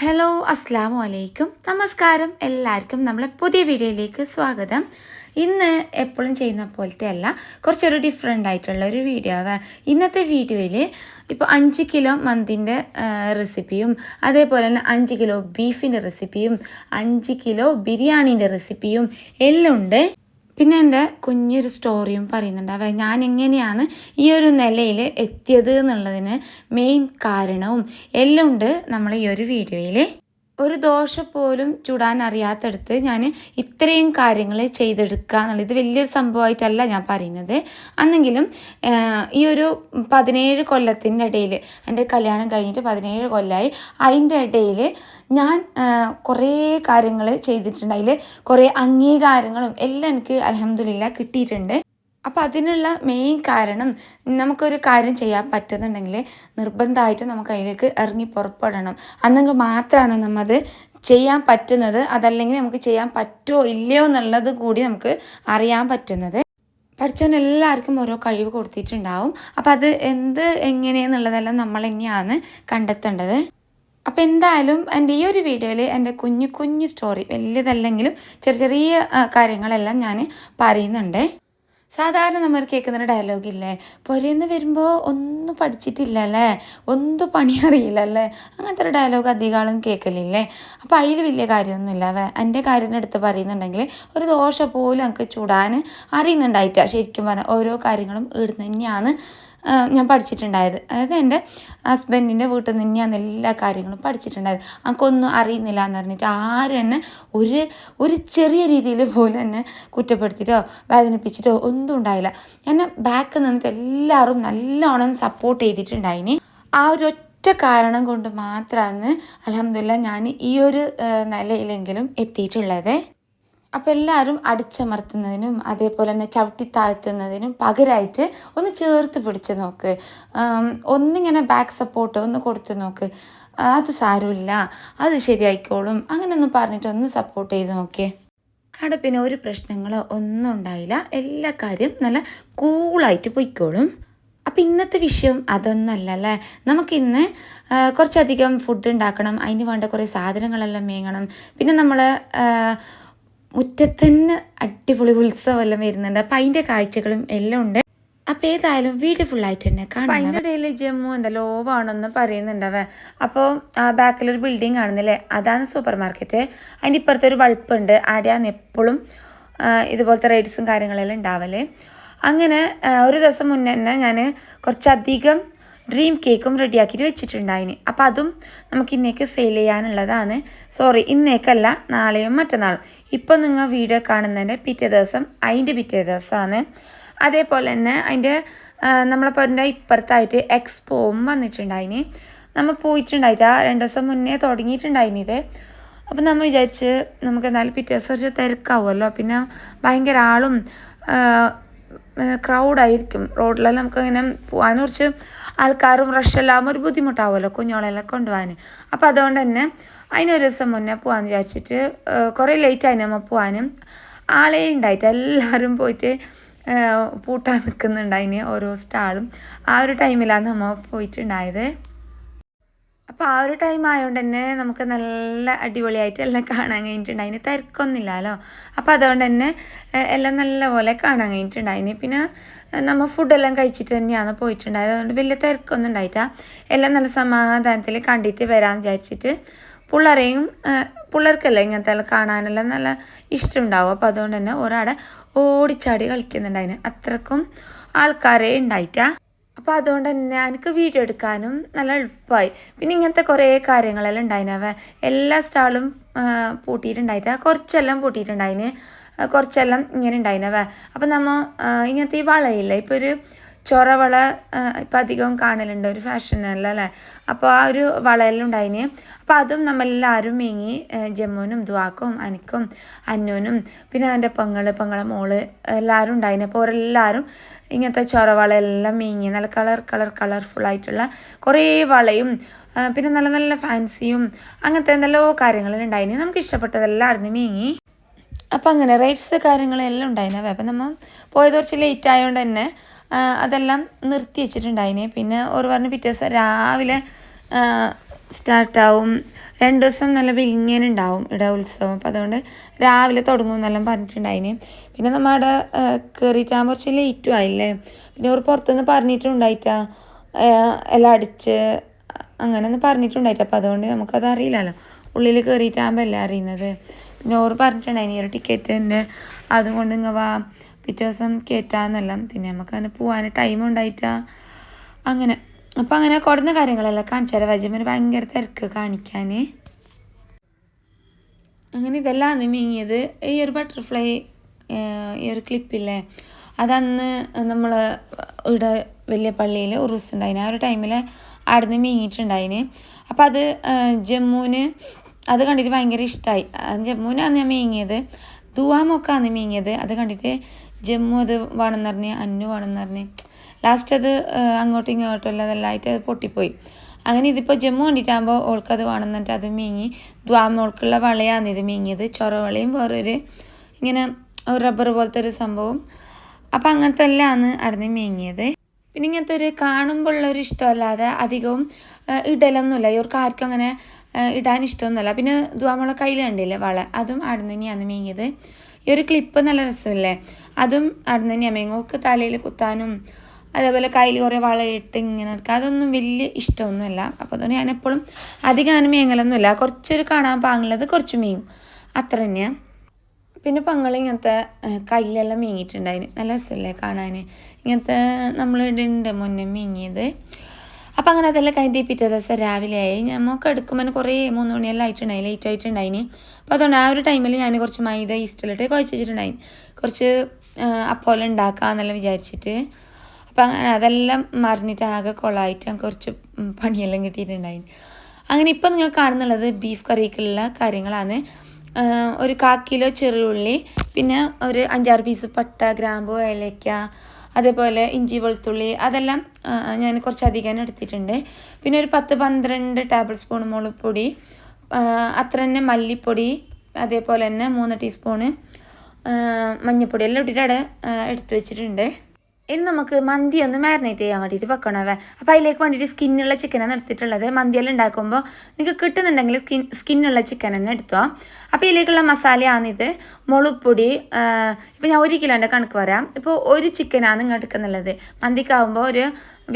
Hello അസ്സാം വലൈക്കും നമസ്കാരം എല്ലാവർക്കും നമ്മളെ പുതിയ വീഡിയോയിലേക്ക് സ്വാഗതം. ഇന്ന് എപ്പോഴും ചെയ്യുന്ന പോലത്തെ അല്ല കുറച്ചൊരു ഡിഫറെന്റ് ആയിട്ടുള്ള ഒരു വീഡിയോ ഇന്നത്തെ വീഡിയോയിൽ ഇപ്പോൾ അഞ്ച് കിലോ മന്തിന്റെ റെസിപ്പിയും അതേപോലെ തന്നെ അഞ്ച് കിലോ ബീഫിന്റെ റെസിപ്പിയും അഞ്ച് കിലോ ബിരിയാണീന്റെ റെസിപ്പിയും എല്ലാം ഉണ്ട്. പിന്നെ എന്റെ കുഞ്ഞൊരു സ്റ്റോറിയും പറയുന്നുണ്ട്. അവ ഞാൻ എങ്ങനെയാണ് ഈ ഒരു നിലയിൽ എത്തിയത് എന്നുള്ളതിന് മെയിൻ കാരണവും എല്ലാം ഉണ്ട് നമ്മൾ ഈ ഒരു വീഡിയോയിൽ ഒരു ദോശ പോലും ചുടാൻ അറിയാത്തടുത്ത് ഞാൻ ഇത്രയും കാര്യങ്ങൾ ചെയ്തെടുക്കുക എന്നുള്ളത് ഇത് വലിയൊരു സംഭവമായിട്ടല്ല ഞാൻ പറയുന്നത്. അന്നെങ്കിലും ഈ ഒരു പതിനേഴ് കൊല്ലത്തിന്റെ ഇടയിൽ എന്റെ കല്യാണം കഴിഞ്ഞിട്ട് പതിനേഴ് കൊല്ലമായി അതിന്റെ ഇടയിൽ ഞാൻ കുറേ കാര്യങ്ങൾ ചെയ്തിട്ടുണ്ട്. അതിൽ കുറേ അംഗീകാരങ്ങളും എല്ലാം എനിക്ക് അലഹമില്ല കിട്ടിയിട്ടുണ്ട്. അപ്പോൾ അതിനുള്ള മെയിൻ കാരണം നമുക്കൊരു കാര്യം ചെയ്യാൻ പറ്റുന്നുണ്ടെങ്കിൽ നിർബന്ധമായിട്ടും നമുക്ക് അതിലേക്ക് ഇറങ്ങി പുറപ്പെടണം. അന്നെങ്കിൽ മാത്രമാണ് നമ്മത് ചെയ്യാൻ പറ്റുന്നത്. അതല്ലെങ്കിൽ നമുക്ക് ചെയ്യാൻ പറ്റുമോ ഇല്ലയോ എന്നുള്ളത് കൂടി നമുക്ക് അറിയാൻ പറ്റുന്നത്. പഠിച്ചവൻ എല്ലാവർക്കും ഓരോ കഴിവ് കൊടുത്തിട്ടുണ്ടാവും. അപ്പോൾ അത് എന്ത് എങ്ങനെയെന്നുള്ളതെല്ലാം നമ്മൾ തന്നെയാണ് കണ്ടെത്തേണ്ടത്. അപ്പോൾ എന്തായാലും എന്റെ ഈ ഒരു വീഡിയോയിൽ എന്റെ കുഞ്ഞു കുഞ്ഞു സ്റ്റോറി വലിയതല്ലെങ്കിലും ചെറിയ ചെറിയ കാര്യങ്ങളെല്ലാം ഞാൻ പറയുന്നുണ്ട്. സാധാരണ നമ്മൾ കേൾക്കുന്നൊരു ഡയലോഗില്ലേ പുരയെന്ന് വരുമ്പോൾ ഒന്നും പഠിച്ചിട്ടില്ല അല്ലേ ഒന്നും പണി അറിയില്ല അല്ലേ അങ്ങനത്തെ ഒരു ഡയലോഗ് അധികം ആളും കേൾക്കലില്ലേ? അപ്പോൾ അതിൽ വലിയ കാര്യമൊന്നുമില്ല. എന്റെ കാര്യം എടുത്ത് പറയുന്നുണ്ടെങ്കിൽ ഒരു ദോശ പോലും എനിക്ക് ചൂടാൻ അറിയുന്നുണ്ടായിട്ടില്ല. ശരിക്കും പറഞ്ഞാൽ ഓരോ കാര്യങ്ങളും ഇവിടുന്ന് തന്നെയാണ് ഞാൻ പഠിച്ചിട്ടുണ്ടായത്. അതായത് എന്റെ ഹസ്ബൻഡിന്റെ വീട്ടിൽ നിന്ന് ഞാൻ എല്ലാ കാര്യങ്ങളും പഠിച്ചിട്ടുണ്ടായത്. എനിക്കൊന്നും അറിയുന്നില്ല എന്ന് പറഞ്ഞിട്ട് ആരും എന്നെ ഒരു ഒരു ചെറിയ രീതിയിൽ പോലും എന്നെ കുറ്റപ്പെടുത്തിയിട്ടോ വേദനിപ്പിച്ചിട്ടോ ഒന്നും ഉണ്ടായില്ല. എന്നെ ബാക്ക് നിന്നിട്ട് എല്ലാവരും നല്ലോണം സപ്പോർട്ട് ചെയ്തിട്ടുണ്ടായിനി. ആ ഒരു ഒറ്റ കാരണം കൊണ്ട് മാത്രമാണ് അലഹമില്ല ഞാൻ ഈ ഒരു നിലയിലെങ്കിലും എത്തിയിട്ടുള്ളത്. അപ്പോൾ എല്ലാവരും അടിച്ചമർത്തുന്നതിനും അതേപോലെ തന്നെ ചവിട്ടി താഴ്ത്തുന്നതിനും പകരമായിട്ട് ഒന്ന് ചേർത്ത് പിടിച്ച് നോക്ക്. ഒന്നിങ്ങനെ ബാക്ക് സപ്പോർട്ട് ഒന്ന് കൊടുത്ത് നോക്ക്. അത് സാരമില്ല. അത് ശരിയായിക്കോളും. ഒന്ന് പറഞ്ഞിട്ട് ഒന്ന് സപ്പോർട്ട് ചെയ്ത് നോക്കിയേ. അവിടെ പിന്നെ ഒരു പ്രശ്നങ്ങളോ ഒന്നും ഉണ്ടായില്ല. എല്ലാ കാര്യം നല്ല കൂളായിട്ട് പൊയ്ക്കോളും. അപ്പം ഇന്നത്തെ വിഷയം അതൊന്നുമല്ല അല്ലേ നമുക്കിന്ന് കുറച്ചധികം ഫുഡ് ഉണ്ടാക്കണം. അതിന് വേണ്ട കുറേ സാധനങ്ങളെല്ലാം മേങ്ങണം. പിന്നെ നമ്മൾ മുറ്റത്തന്നെ അടിപൊളി ഉത്സവമെല്ലാം വരുന്നുണ്ട്. അപ്പം അതിന്റെ കാഴ്ചകളും എല്ലാം ഉണ്ട്. അപ്പം ഏതായാലും ബ്യൂട്ടിഫുൾ ആയിട്ട് തന്നെ കാണാം അതിന്റെ ഇടയിൽ ജമ്മു എന്താ ലോവാണെന്ന് പറയുന്നുണ്ടാവേ. അപ്പോൾ ആ ബാക്കിലൊരു ബിൽഡിംഗ് കാണുന്നില്ലേ? അതാണ് സൂപ്പർ മാർക്കറ്റ് അതിന്റെ ഇപ്പുറത്തെ ഒരു ബൾബ് ഉണ്ട്. അവിടെയാണ് എപ്പോഴും ഇതുപോലത്തെ റൈഡ്സും കാര്യങ്ങളെല്ലാം ഉണ്ടാവൽ. അങ്ങനെ ഒരു ദിവസം മുന്നേ തന്നെ ഞാൻ കുറച്ചധികം ഡ്രീം കേക്കും റെഡിയാക്കിയിട്ട് വെച്ചിട്ടുണ്ടായിന്. അപ്പോൾ അതും നമുക്ക് ഇന്നേക്ക് സെയിൽ ചെയ്യാനുള്ളതാണ്. സോറി ഇന്നേക്കല്ല നാളെയും മറ്റന്നാളും. ഇപ്പോൾ നിങ്ങൾ വീഡിയോ കാണുന്നതിന്റെ പിറ്റേ ദിവസം അതിന്റെ പിറ്റേ ദിവസമാണ് അതേപോലെ തന്നെ അതിന്റെ നമ്മളിപ്പോൾ അതിന്റെ ഇപ്പുറത്തായിട്ട് എക്സ്പോവും വന്നിട്ടുണ്ടായിന്. നമ്മൾ പോയിട്ടുണ്ടായിട്ട് ആ രണ്ട് ദിവസം മുന്നേ തുടങ്ങിയിട്ടുണ്ടായിന് ഇത്. അപ്പം നമ്മൾ വിചാരിച്ച് നമുക്ക് എന്നാലും പിറ്റേ ദിവസം കുറച്ച് തിരക്കാവുമല്ലോ. പിന്നെ ഭയങ്കര ആളും ക്രൗഡായിരിക്കും റോഡിലെല്ലാം നമുക്ക് ഇങ്ങനെ പോകാൻ കുറച്ച് ആൾക്കാരും റഷെല്ലാം ഒരു ബുദ്ധിമുട്ടാവുമല്ലോ കുഞ്ഞോളെല്ലാം കൊണ്ടുപോകാൻ അപ്പോൾ അതുകൊണ്ട് തന്നെ അതിനൊരു ദിവസം മുന്നേ പോകാമെന്ന് വിചാരിച്ചിട്ട് കുറേ ലേറ്റ് ആയി നമ്മൾ പോകാനും ആളെ ഉണ്ടായിട്ട് എല്ലാവരും പോയിട്ട് പൂട്ടാൻ നിൽക്കുന്നുണ്ടായിന് ഓരോ സ്റ്റാളും. ആ ഒരു ടൈമിലാണ് നമ്മൾ പോയിട്ടുണ്ടായത്. അപ്പോൾ ആ ഒരു ടൈം ആയതുകൊണ്ട് തന്നെ നമുക്ക് നല്ല അടിപൊളിയായിട്ട് എല്ലാം കാണാൻ കഴിഞ്ഞിട്ടുണ്ട്. അതിന് തിരക്കൊന്നുമില്ലല്ലോ. അപ്പോൾ അതുകൊണ്ട് തന്നെ എല്ലാം നല്ല പോലെ കാണാൻ കഴിഞ്ഞിട്ടുണ്ടായിന് പിന്നെ നമ്മൾ ഫുഡെല്ലാം കഴിച്ചിട്ട് തന്നെയാണ് പോയിട്ടുണ്ടായത് അതുകൊണ്ട് വലിയ തിരക്കൊന്നും ഉണ്ടായിട്ടാ എല്ലാം നല്ല സമാധാനത്തിൽ കണ്ടിട്ട് വരാമെന്ന് വിചാരിച്ചിട്ട് പിള്ളേരെയും പിള്ളേർക്കല്ലേ ഇങ്ങനത്തെ കാണാനെല്ലാം നല്ല ഇഷ്ടമുണ്ടാവും അപ്പോൾ അതുകൊണ്ട് തന്നെ ഒരാടെ ഓടിച്ചാടി കളിക്കുന്നുണ്ടായിന് അത്രക്കും ആൾക്കാരെ ഉണ്ടായിട്ടാ. അപ്പോൾ അതുകൊണ്ട് തന്നെ എനിക്ക് വീഡിയോ എടുക്കാനും നല്ല എളുപ്പമായി പിന്നെ ഇങ്ങനത്തെ കുറേ കാര്യങ്ങളെല്ലാം ഉണ്ടായിനവ എല്ലാ സ്റ്റാളും പൂട്ടിയിട്ടുണ്ടായിട്ട് കുറച്ചെല്ലാം പൂട്ടിയിട്ടുണ്ടായിന്. കുറച്ചെല്ലാം ഇങ്ങനെ ഉണ്ടായിനവ അപ്പം നമ്മൾ ഇങ്ങനത്തെ ഈ വളയില്ലേ? ഇപ്പോൾ ഒരു ചൊറവള ഇപ്പം അധികം കാണലുണ്ട് ഒരു ഫാഷനല്ല അല്ലേ? അപ്പോൾ ആ ഒരു വളയെല്ലാം ഉണ്ടായിന് അപ്പോൾ അതും നമ്മളെല്ലാവരും മീങ്ങി ജമ്മുനും ദുവാക്കും അനിക്കും അന്നൂനും പിന്നെ എന്റെ പെങ്ങൾ പെങ്ങളെ മോൾ എല്ലാവരും ഉണ്ടായിന്. അപ്പോൾ അവരെല്ലാവരും ഇങ്ങനത്തെ ചൊറവളയെല്ലാം മീങ്ങി നല്ല കളർ കളർ കളർഫുൾ ആയിട്ടുള്ള കുറേ വളയും പിന്നെ നല്ല നല്ല ഫാൻസിയും അങ്ങനത്തെ കാര്യങ്ങളെല്ലാം ഉണ്ടായിന്. നമുക്ക് ഇഷ്ടപ്പെട്ടതെല്ലാം അവിടുന്ന് മീങ്ങി. അപ്പം അങ്ങനെ റൈറ്റ്സ് കാര്യങ്ങളെല്ലാം ഉണ്ടായിരുന്നു അപ്പം നമ്മൾ പോയത് കുറച്ച് ലേറ്റ് ആയതുകൊണ്ട് തന്നെ അതെല്ലാം നിർത്തി വെച്ചിട്ടുണ്ടായിനെ. പിന്നെ ഒരു പറഞ്ഞ് പിറ്റേ ദിവസം രാവിലെ സ്റ്റാർട്ടാവും. രണ്ട് ദിവസം നല്ല വിലിങ്ങനുണ്ടാവും ഇവിടെ ഉത്സവം. അപ്പം അതുകൊണ്ട് രാവിലെ തുടങ്ങും എന്നെല്ലാം പറഞ്ഞിട്ടുണ്ടായിന്. പിന്നെ നമ്മുടെ കയറിയിട്ടാകുമ്പോൾ കുറച്ച് ലേറ്റും ആയില്ലേ? പിന്നെ അവർ പുറത്തുനിന്ന് പറഞ്ഞിട്ടുണ്ടായിട്ടാ എല്ലാം അടിച്ച് അങ്ങനെ ഒന്ന് പറഞ്ഞിട്ടുണ്ടായിട്ട് അപ്പം അതുകൊണ്ട് നമുക്കത് അറിയില്ലല്ലോ. ഉള്ളിൽ കയറിയിട്ടാകുമ്പോൾ എല്ലാം അറിയുന്നത്. പിന്നെ ഓർ പറഞ്ഞിട്ടുണ്ടായിനി ഒരു ടിക്കറ്റിന്റെ അതും കൊണ്ട് ഇങ്ങനെ വാ. പിറ്റേ ദിവസം കയറ്റാന്നെല്ലാം പിന്നെ നമുക്ക് അങ്ങനെ പോകാൻ ടൈം ഉണ്ടായിട്ടാ. അങ്ങനെ. അപ്പം അങ്ങനെ കൊടുന്ന കാര്യങ്ങളെല്ലാം കാണിച്ചു തരാം. ഭയങ്കര തിരക്ക് കാണിക്കാൻ അങ്ങനെ ഇതെല്ലാം മീങ്ങിയത് ഈ ഒരു ബട്ടർഫ്ലൈ ഈ ഒരു ക്ലിപ്പില്ലേ അതന്ന് നമ്മൾ ഇവിടെ വലിയ പള്ളിയിൽ ഉറുസ് ഉണ്ടായിന്. ആ ഒരു ടൈമിൽ അവിടുന്ന് മീങ്ങിയിട്ടുണ്ടായിന് അപ്പം അത് ജമ്മുവിന് അത് കണ്ടിട്ട് ഭയങ്കര ഇഷ്ടമായി ജമ്മുവിനാണ് ഞാൻ മീങ്ങിയത് ദുവാമൊക്കെയാണ് മീങ്ങിയത് അത് കണ്ടിട്ട് ജമ്മു അത് വേണമെന്ന് പറഞ്ഞ് അന്നു വേണമെന്ന് പറഞ്ഞ്. ലാസ്റ്റ് അത് അങ്ങോട്ടും ഇങ്ങോട്ടും അതെല്ലാമായിട്ട് അത് പൊട്ടിപ്പോയി. അങ്ങനെ ഇതിപ്പോൾ ജമ്മു കണ്ടിട്ടാകുമ്പോൾ ഓൾക്കത് വേണമെന്നിട്ട് അത് മീങ്ങി. ദ്വാമോൾക്കുള്ള വളയാണ് ഇത് മീങ്ങിയത്. ചൊറവളയും വേറൊരു ഇങ്ങനെ ഒരു റബ്ബർ പോലത്തെ ഒരു സംഭവം. അപ്പോൾ അങ്ങനത്തെ എല്ലാമാണ് അവിടുന്ന് മീങ്ങിയത്. പിന്നെ ഇങ്ങനത്തെ ഒരു കാണുമ്പോൾ ഉള്ളൊരു ഇഷ്ടമല്ലാതെ അധികവും ഇടലൊന്നുമില്ല. ഇവർക്ക് ആർക്കും അങ്ങനെ ഇടാൻ ഇഷ്ടമൊന്നുമല്ല. പിന്നെ ദ്വാമോളെ കയ്യിൽ കണ്ടില്ലേ വള? അതും അവിടുന്ന് തന്നെയാണ് മീങ്ങിയത്. ഈ ഒരു ക്ലിപ്പ് നല്ല രസമില്ലേ? അതും അവിടുന്ന് തന്നെയാണ് തലയിൽ കുത്താനും അതേപോലെ കയ്യിൽ കുറേ വളയിട്ട് ഇങ്ങനെ എടുക്കുക അതൊന്നും വലിയ ഇഷ്ടമൊന്നുമല്ല. അപ്പോൾ അതുകൊണ്ട് ഞാൻ എപ്പോഴും അധികം അങ്ങനെ മേങ്ങലൊന്നുമില്ല. കുറച്ചൊരു കാണാൻ പാങ്ങുള്ളത് കുറച്ച് മീങ്ങും അത്ര തന്നെയാണ് പിന്നെ പങ്ങൾ ഇങ്ങനത്തെ കയ്യിലെല്ലാം മീങ്ങിയിട്ടുണ്ടായിന്. നല്ല രസമല്ലേ കാണാൻ ഇങ്ങനത്തെ നമ്മൾ ഉണ്ട് മുന്നേ മീങ്ങിയത്. അപ്പം അങ്ങനെ അതെല്ലാം കഴിഞ്ഞിട്ട് പിറ്റേ ദിവസം രാവിലെ ആയി നമുക്ക് എടുക്കുമ്പോൾ കുറേ മൂന്ന് മണിയെല്ലാം ആയിട്ടുണ്ടായി. ലേറ്റ് ആയിട്ടുണ്ടായിന്. അപ്പോൾ അതുകൊണ്ട് ആ ഒരു ടൈമിൽ ഞാൻ കുറച്ച് മൈദ ഈസ്റ്റിലിട്ട് കുഴച്ച് വെച്ചിട്ടുണ്ടായി കുറച്ച് അപ്പോലെ ഉണ്ടാക്കാമെന്നെല്ലാം വിചാരിച്ചിട്ട്. അപ്പം അങ്ങനെ അതെല്ലാം മറിഞ്ഞിട്ട് ആകെ കൊളായിട്ട് കുറച്ച് പണിയെല്ലാം കിട്ടിയിട്ടുണ്ടായി അങ്ങനെ ഇപ്പം നിങ്ങൾ കാണുന്നുള്ളത് ബീഫ് കറിക്കുള്ള കാര്യങ്ങളാണ്. ഒരു കാ കിലോ ചെറുള്ളി പിന്നെ ഒരു അഞ്ചാറ് പീസ് പട്ട ഗ്രാമ്പു ഏലയ്ക്ക അതേപോലെ ഇഞ്ചി വെളുത്തുള്ളി അതെല്ലാം ഞാൻ കുറച്ചധികം എടുത്തിട്ടുണ്ട്. പിന്നെ ഒരു പത്ത് പന്ത്രണ്ട് ടേബിൾ സ്പൂൺ മുളപ്പൊടി അത്ര തന്നെ മല്ലിപ്പൊടി അതേപോലെ തന്നെ മൂന്ന് ടീസ്പൂണ് മഞ്ഞൾപ്പൊടി എല്ലാം ഇട്ടിട്ട് അവിടെ എടുത്തു വെച്ചിട്ടുണ്ട്. ഇനി നമുക്ക് മന്തി ഒന്ന് മാരിനേറ്റ് ചെയ്യാൻ വേണ്ടിയിട്ട് വെക്കണവേ. അപ്പോൾ അതിലേക്ക് വേണ്ടിയിട്ട് സ്കിന്നുള്ള ചിക്കനാണ് എടുത്തിട്ടുള്ളത്. മന്തിയെല്ലാം ഉണ്ടാക്കുമ്പോൾ നിങ്ങൾക്ക് കിട്ടുന്നുണ്ടെങ്കിൽ സ്കിൻ സ്കിന്നുള്ള ചിക്കൻ തന്നെ എടുത്തോ. അപ്പോൾ ഇതിലേക്കുള്ള മസാലയാണിത് മുളപ്പൊടി ഇപ്പോൾ ഞാൻ ഒരു കിലോന്റെ കണക്ക് പറയാം. ഇപ്പോൾ ഒരു ചിക്കനാണ് നിങ്ങൾ എടുക്കുന്നുള്ളത്. മന്തിക്കാവുമ്പോൾ ഒരു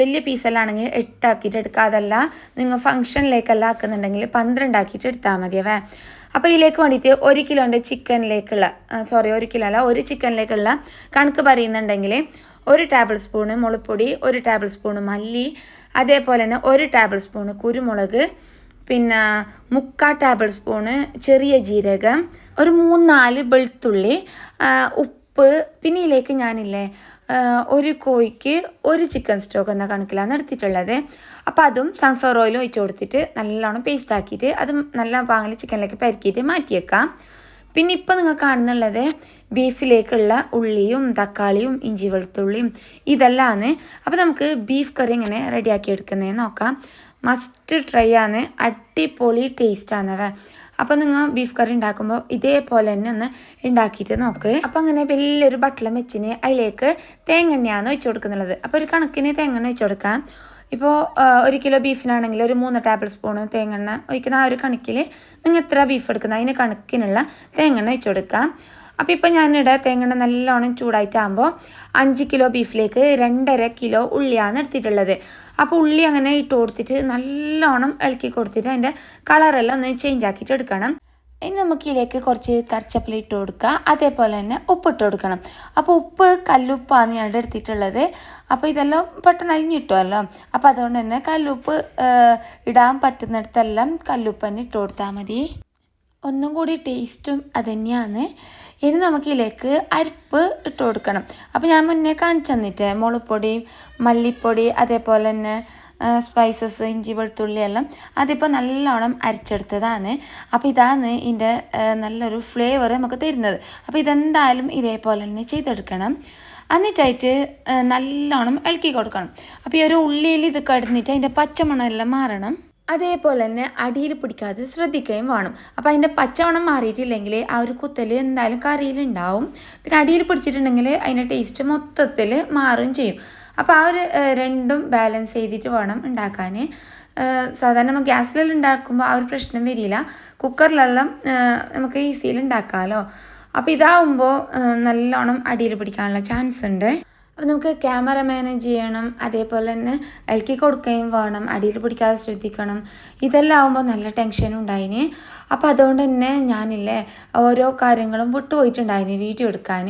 വലിയ പീസെല്ലാണെങ്കിൽ എട്ടാക്കിയിട്ട് എടുക്കുക. അതല്ല നിങ്ങൾ ഫംഗ്ഷനിലേക്കെല്ലാം ആക്കുന്നുണ്ടെങ്കിൽ പന്ത്രണ്ടാക്കിയിട്ട് എടുത്താൽ മതിയവേ അപ്പോൾ ഇതിലേക്ക് വേണ്ടിയിട്ട് ഒരു കിലോന്റെ ചിക്കനിലേക്കുള്ള സോറി ഒരു കിലോ അല്ല ഒരു ചിക്കനിലേക്കുള്ള കണക്ക് പറയുന്നുണ്ടെങ്കിൽ ഒരു ടേബിൾ സ്പൂണ് മുളപ്പൊടി ഒരു ടേബിൾ സ്പൂണ് മല്ലി അതേപോലെ തന്നെ ഒരു ടേബിൾ സ്പൂണ് കുരുമുളക് പിന്നെ മുക്കാൽ ടേബിൾ സ്പൂണ് ചെറിയ ജീരകം ഒരു മൂന്നാൽ വെളുത്തുള്ളി ഉപ്പ് പിന്നെ ഇതിലേക്ക് ഞാനില്ലേ ഒരു കോഴിക്ക് ഒരു ചിക്കൻ സ്റ്റോക്ക് എന്ന കണക്കിലാണ് എടുത്തിട്ടുള്ളത്. അപ്പോൾ അതും സൺഫ്ലവർ ഓയിൽ ഒഴിച്ച് കൊടുത്തിട്ട് നല്ലോണം പേസ്റ്റ് ആക്കിയിട്ട് അത് നല്ല പാങ്ങിൽ ചിക്കനിലേക്ക് പരക്കിയിട്ട് മാറ്റിയേക്കാം. പിന്നെ ഇപ്പോൾ നിങ്ങൾ കാണുന്നുള്ളത് ബീഫിലേക്കുള്ള ഉള്ളിയും തക്കാളിയും ഇഞ്ചി വെളുത്തുള്ളിയും ഇതെല്ലാമാണ്. അപ്പോൾ നമുക്ക് ബീഫ് കറി എങ്ങനെ റെഡിയാക്കി എടുക്കുന്നത് നോക്കാം. മസ്റ്റ് ട്രൈ ആണ്. അടിപൊളി ടേസ്റ്റാണവ അപ്പോൾ നിങ്ങൾ ബീഫ് കറി ഉണ്ടാക്കുമ്പോൾ ഇതേപോലെ തന്നെ ഒന്ന് ഉണ്ടാക്കിയിട്ട് നോക്ക്. അപ്പോൾ അങ്ങനെ വലിയൊരു ബട്ടളം വെച്ചിന് അതിലേക്ക് തേങ്ങെണ്ണയാണ് ഒഴിച്ചു കൊടുക്കുന്നുള്ളത്. അപ്പോൾ ഒരു കണക്കിന് തേങ്ങെണ്ണ ഒഴിച്ചു കൊടുക്കാം. ഇപ്പോൾ ഒരു കിലോ ബീഫിനാണെങ്കിൽ ഒരു മൂന്ന് ടേബിൾ സ്പൂണ് തേങ്ങെണ്ണ ഒഴിക്കുന്ന ആ ഒരു കണക്കിൽ നിങ്ങൾ എത്ര ബീഫ് എടുക്കുന്ന? അതിന് കണക്കിനുള്ള തേങ്ങെണ്ണ ഒഴിച്ചു കൊടുക്കാം. അപ്പോൾ ഇപ്പോൾ ഞാനിവിടെ തേങ്ങ നല്ലോണം ചൂടായിട്ടാകുമ്പോൾ അഞ്ച് കിലോ ബീഫിലേക്ക് രണ്ടര കിലോ ഉള്ളിയാണ് എടുത്തിട്ടുള്ളത്. അപ്പോൾ ഉള്ളി അങ്ങനെ ഇട്ട് കൊടുത്തിട്ട് നല്ലോണം ഇളക്കി കൊടുത്തിട്ട് അതിന്റെ കളറെല്ലാം ഒന്ന് ചേഞ്ച് ആക്കിയിട്ട് എടുക്കണം. ഇനി നമുക്ക് ഇതിലേക്ക് കുറച്ച് കറിച്ചപ്പില ഇട്ട് കൊടുക്കുക. അതേപോലെ തന്നെ ഉപ്പിട്ട് കൊടുക്കണം. അപ്പോൾ ഉപ്പ് കല്ലുപ്പാണ് ഞാൻ എടുത്തിട്ടുള്ളത്. അപ്പോൾ ഇതെല്ലാം പെട്ടെന്ന് അലിഞ്ഞിട്ടുമല്ലോ അപ്പോൾ അതുകൊണ്ട് തന്നെ കല്ലുപ്പ് ഇടാൻ പറ്റുന്നിടത്തെല്ലാം കല്ലുപ്പ് തന്നെ ഇട്ട് കൊടുത്താൽ മതി. ഒന്നും കൂടി ടേസ്റ്റും അത് തന്നെയാണ്. ഇനി നമുക്ക് ഇതിലേക്ക് അരിപ്പ് ഇട്ട് കൊടുക്കണം. അപ്പോൾ ഞാൻ മുന്നേ കാണിച്ചു തന്നിട്ട് മുളപ്പൊടി മല്ലിപ്പൊടി അതേപോലെ തന്നെ സ്പൈസസ് ഇഞ്ചി വെളുത്തുള്ളി എല്ലാം. അതിപ്പോൾ നല്ലോണം അരിച്ചെടുത്തതാണ്. അപ്പോൾ ഇതാണ് ഇതിന്റെ നല്ലൊരു ഫ്ലേവർ നമുക്ക് തരുന്നത്. അപ്പോൾ ഇതെന്തായാലും ഇതേപോലെ തന്നെ ചെയ്തെടുക്കണം. എന്നിട്ടായിട്ട് നല്ലോണം ഇളക്കി കൊടുക്കണം. അപ്പോൾ ഈ ഒരു ഉള്ളിയിൽ ഇത് കടന്നിട്ട് അതിന്റെ പച്ചമണമെല്ലാം മാറണം. അതേപോലെ തന്നെ അടിയിൽ പിടിക്കാതെ ശ്രദ്ധിക്കുകയും വേണം. അപ്പോൾ അതിന്റെ പച്ചവണം മാറിയിട്ടില്ലെങ്കിൽ ആ ഒരു കുത്തൽ എന്തായാലും കറിയിലുണ്ടാവും. പിന്നെ അടിയിൽ പിടിച്ചിട്ടുണ്ടെങ്കിൽ അതിന്റെ ടേസ്റ്റ് മൊത്തത്തിൽ മാറുകയും ചെയ്യും. അപ്പോൾ ആ ഒരു രണ്ടും ബാലൻസ് ചെയ്തിട്ട് വേണം ഉണ്ടാക്കാൻ സാധാരണ നമ്മൾ ഗ്യാസിലെല്ലാം ഉണ്ടാക്കുമ്പോൾ ആ ഒരു പ്രശ്നം വരില്ല. കുക്കറിലെല്ലാം നമുക്ക് ഈസിയിൽ ഉണ്ടാക്കാമല്ലോ അപ്പോൾ ഇതാവുമ്പോൾ നല്ലോണം അടിയിൽ പിടിക്കാനുള്ള ചാൻസ് ഉണ്ട്. അപ്പോൾ നമുക്ക് ക്യാമറ മാനേജ് ചെയ്യണം അതേപോലെ തന്നെ ഇളക്കി കൊടുക്കുകയും വേണം അടിയിൽ പിടിക്കാതെ ശ്രദ്ധിക്കണം. ഇതെല്ലാം ആകുമ്പോൾ നല്ല ടെൻഷനും ഉണ്ടായിന്. അപ്പോൾ അതുകൊണ്ട് തന്നെ ഞാനില്ലേ ഓരോ കാര്യങ്ങളും വിട്ടുപോയിട്ടുണ്ടായിന് വീഡിയോ എടുക്കാൻ.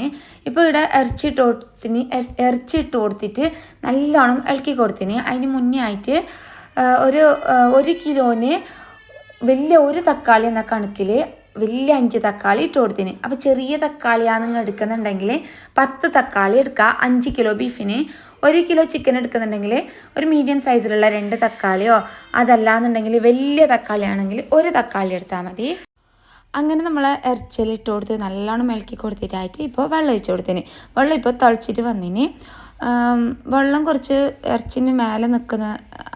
ഇപ്പോൾ ഇവിടെ ഇറച്ചിട്ട് കൊടുത്തിന് ഇറച്ചിട്ട് കൊടുത്തിട്ട് നല്ലോണം ഇളക്കി കൊടുത്തിന്. അതിന് മുന്നേ ആയിട്ട് ഒരു ഒരു കിലോന് വലിയ ഒരു തക്കാളി എന്ന കണക്കിൽ വലിയ അഞ്ച് തക്കാളി ഇട്ട് കൊടുത്തിന്. അപ്പോൾ ചെറിയ തക്കാളിയാണ് നിങ്ങൾ എടുക്കുന്നുണ്ടെങ്കിൽ പത്ത് തക്കാളി എടുക്കുക അഞ്ച് കിലോ ബീഫിന് ഒരു കിലോ ചിക്കൻ എടുക്കുന്നുണ്ടെങ്കിൽ ഒരു മീഡിയം സൈസിലുള്ള രണ്ട് തക്കാളിയോ അതല്ലാന്നുണ്ടെങ്കിൽ വലിയ തക്കാളിയാണെങ്കിൽ ഒരു തക്കാളി എടുത്താൽ മതി. അങ്ങനെ നമ്മൾ ഇറച്ചിലിട്ട് കൊടുത്ത് നല്ലോണം ഇളക്കി കൊടുത്തിട്ടായിട്ട് ഇപ്പോൾ വെള്ളം ഒഴിച്ചു കൊടുത്തിന്. വെള്ളം ഇപ്പോൾ തിളച്ചിട്ട് വന്നിന്. വെള്ളം കുറച്ച് ഇറച്ചിന് മേലെ നിൽക്കുന്ന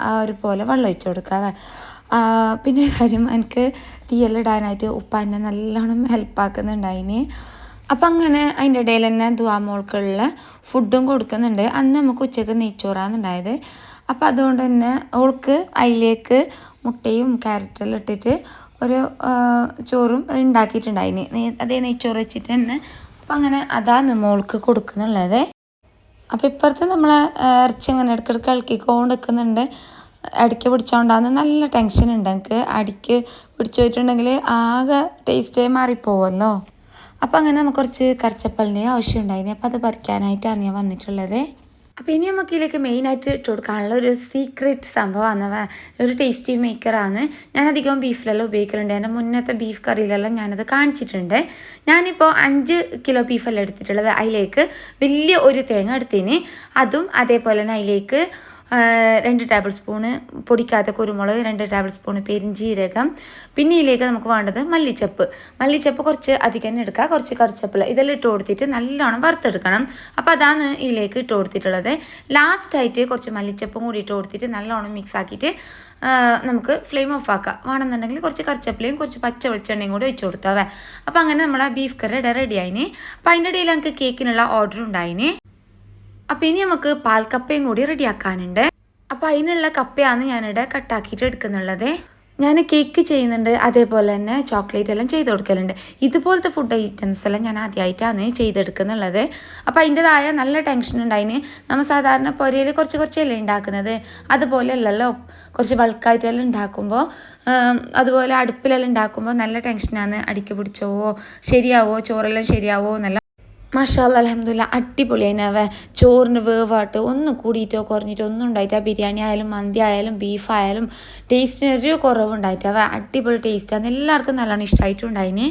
ആ ഒരു പോലെ വെള്ളം ഒഴിച്ചു കൊടുക്കാവേ. പിന്നെ കാര്യം എനിക്ക് തീയെല്ലാം ഇടാനായിട്ട് ഉപ്പ എന്നെ നല്ലോണം ഹെൽപ്പാക്കുന്നുണ്ടായിന് അപ്പം അങ്ങനെ അതിന്റെ ഇടയിൽ തന്നെ ദുവാമോൾക്കുള്ള ഫുഡും കൊടുക്കുന്നുണ്ട്. അന്ന് നമുക്ക് ഉച്ചയ്ക്ക് നെയ്ച്ചോറാന്നുണ്ടായത് അപ്പം അതുകൊണ്ട് തന്നെ ഓൾക്ക് അതിലേക്ക് മുട്ടയും ക്യാരറ്റെല്ലാം ഇട്ടിട്ട് ഒരു ചോറും ഉണ്ടാക്കിയിട്ടുണ്ടായിന്. അതേ നെയ്ച്ചോറ് വെച്ചിട്ട് തന്നെ അപ്പം അങ്ങനെ അതാണ് മോൾക്ക് കൊടുക്കുന്നുള്ളത്. അപ്പോൾ ഇപ്പുറത്ത് നമ്മളെ ഇറച്ചി അങ്ങനെ ഇടയ്ക്കിടയ്ക്ക് ഇളക്കിക്കൊണ്ട് നിൽക്കുന്നുണ്ട് അടിക്ക് പിടിച്ചോണ്ടാന്ന് നല്ല ടെൻഷൻ ഉണ്ട്. എനിക്ക് അടിക്ക് പിടിച്ചു പോയിട്ടുണ്ടെങ്കിൽ ആകെ ടേസ്റ്റേ മാറിപ്പോവല്ലോ. അപ്പോൾ അങ്ങനെ നമുക്ക് കുറച്ച് കറിച്ചപ്പലിന്റെ ആവശ്യം ഉണ്ടായിരുന്നു അപ്പോൾ അത് പറിക്കാനായിട്ടാണ് ഞാൻ വന്നിട്ടുള്ളത്. അപ്പോൾ ഇനി നമുക്ക് ഇതിലേക്ക് മെയിനായിട്ട് ഇട്ട് കൊടുക്കാനുള്ള ഒരു സീക്രട്ട് സംഭവമാണ് ഒരു ടേസ്റ്റി മേക്കറാണ് ഞാൻ അധികം ബീഫിലെല്ലാം ഉപയോഗിക്കലുണ്ട്. എന്റെ മുന്നത്തെ ബീഫ് കറിയിലെല്ലാം ഞാനത് കാണിച്ചിട്ടുണ്ട്. ഞാനിപ്പോൾ അഞ്ച് കിലോ ബീഫെല്ലാം എടുത്തിട്ടുള്ളത്. അതിലേക്ക് വലിയ ഒരു തേങ്ങ എടുത്തിന്. അതും അതേപോലെ തന്നെ അതിലേക്ക് രണ്ട് ടേബിൾ സ്പൂണ് പൊടിക്കാത്ത കുരുമുളക് രണ്ട് ടേബിൾ സ്പൂണ് പെരിഞ്ചീരകം. പിന്നെ ഇതിലേക്ക് നമുക്ക് വേണ്ടത് മല്ലിച്ചപ്പ്. മല്ലിച്ചപ്പ് കുറച്ച് അധികം തന്നെ എടുക്കുക. കുറച്ച് കറിച്ചപ്പില ഇതെല്ലാം ഇട്ട് കൊടുത്തിട്ട് നല്ലോണം വറുത്തെടുക്കണം. അപ്പോൾ അതാണ് ഇതിലേക്ക് ഇട്ട് കൊടുത്തിട്ടുള്ളത്. ലാസ്റ്റായിട്ട് കുറച്ച് മല്ലിച്ചപ്പും കൂടി ഇട്ട് കൊടുത്തിട്ട് നല്ലോണം മിക്സ് ആക്കിയിട്ട് നമുക്ക് ഫ്ലെയിം ഓഫ് ആക്കാം. വേണമെന്നുണ്ടെങ്കിൽ കുറച്ച് കറിച്ചപ്പിലയും കുറച്ച് പച്ച വെളിച്ചെണ്ണയും കൂടി വെച്ച് കൊടുത്താവേ അപ്പോൾ അങ്ങനെ നമ്മളെ ബീഫ് കറി റെഡി ആയിന്. അപ്പോൾ അതിന്റെ ഇടയിൽ നമുക്ക് കേക്കിനുള്ള ഓർഡർ ഉണ്ടായിന്. അപ്പോൾ ഇനി നമുക്ക് പാൽക്കപ്പയും കൂടി റെഡിയാക്കാനുണ്ട്. അപ്പോൾ അതിനുള്ള കപ്പയാണ് ഞാനിവിടെ കട്ടാക്കിയിട്ട് എടുക്കുന്നുള്ളത്. ഞാൻ കേക്ക് ചെയ്യുന്നുണ്ട് അതേപോലെ തന്നെ ചോക്ലേറ്റ് എല്ലാം ചെയ്ത് കൊടുക്കലുണ്ട്. ഇതുപോലത്തെ ഫുഡ് ഐറ്റംസ് എല്ലാം ഞാൻ ആദ്യമായിട്ടാണ് ചെയ്തെടുക്കുന്നുള്ളത്. അപ്പോൾ അതിന്റെതായ നല്ല ടെൻഷൻ ഉണ്ട് ഉണ്ടായിന്. നമ്മൾ സാധാരണ പുരയിൽ കുറച്ച് കുറച്ചല്ലേ ഉണ്ടാക്കുന്നത്. അതുപോലെ അല്ലല്ലോ കുറച്ച് ബൾക്കായിട്ടെല്ലാം ഉണ്ടാക്കുമ്പോൾ അതുപോലെ അടുപ്പിലെല്ലാം ഉണ്ടാക്കുമ്പോൾ നല്ല ടെൻഷനാണ് അടിക്ക് പിടിച്ചോവോ ശരിയാവോ ചോറെല്ലാം ശരിയാവോ എന്നല്ല മാഷാല്ല അലഹമില്ല അടിപൊളിയായിനവ ചോറിന് വേവാട്ട് ഒന്നും കൂടിയിട്ടോ കുറഞ്ഞിട്ടോ ഒന്നും ഉണ്ടായിട്ടാ ബിരിയാണി ആയാലും മന്തി ആയാലും ബീഫ് ആയാലും ടേസ്റ്റിന് ഒരു കുറവുണ്ടായിട്ടവ അടിപൊളി ടേസ്റ്റാണ് എല്ലാവർക്കും നല്ലോണം ഇഷ്ടമായിട്ടുണ്ടായിന്